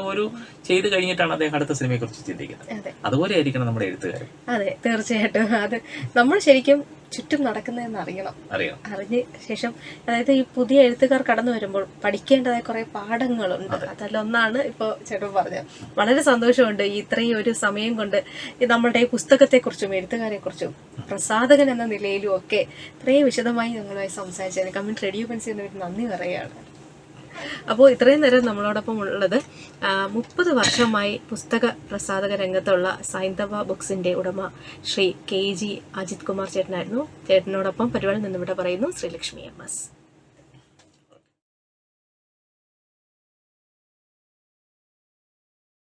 ഒരു ചെയ്ത് കഴിഞ്ഞിട്ടാണ് അദ്ദേഹം അടുത്ത സിനിമയെ കുറിച്ച് ചിന്തിക്കുന്നത്. അതെ. അതുപോലെ ആയിരിക്കണം നമ്മുടെ എഴുത്തുകാർ അതെ തീർച്ചയായിട്ടും. അത് നമ്മൾ ശരിക്കും ചുറ്റും നടക്കുന്നതെന്ന് അറിയണം. അറിയാം അറിഞ്ഞ ശേഷം അതായത് ഈ പുതിയ എഴുത്തുകാർ കടന്നു വരുമ്പോൾ പഠിക്കേണ്ടതായ കുറെ പാഠങ്ങളുണ്ട്. അതിലൊന്നാണ് ഇപ്പോൾ ചേട്ടൻ പറഞ്ഞത്. വളരെ സന്തോഷമുണ്ട് ഈ ഇത്രയും ഒരു സമയം കൊണ്ട് ഈ നമ്മുടെ ഈ പുസ്തകത്തെക്കുറിച്ചും എഴുത്തുകാരെക്കുറിച്ചും പ്രസാധകൻ എന്ന നിലയിലും ഒക്കെ ഇത്രയും വിശദമായി ഞങ്ങളുമായി സംസാരിച്ചതിന് കമ്മിൻ റേഡിയോ പെൻസിൽ നന്ദി പറയുകയാണ്. അപ്പോൾ ഇത്രയും നേരം നമ്മളോടൊപ്പം ഉള്ളത് മുപ്പത് വർഷമായി പുസ്തക പ്രസാധക രംഗത്തുള്ള സൈന്ധവ ബുക്സിന്റെ ഉടമ ശ്രീ കെ ജി അജിത് കുമാർ ചേട്ടനായിരുന്നു. ചേട്ടനോടൊപ്പം പരിപാടി നിന്നിവിടെ പറയുന്നു ശ്രീലക്ഷ്മി എം എസ്.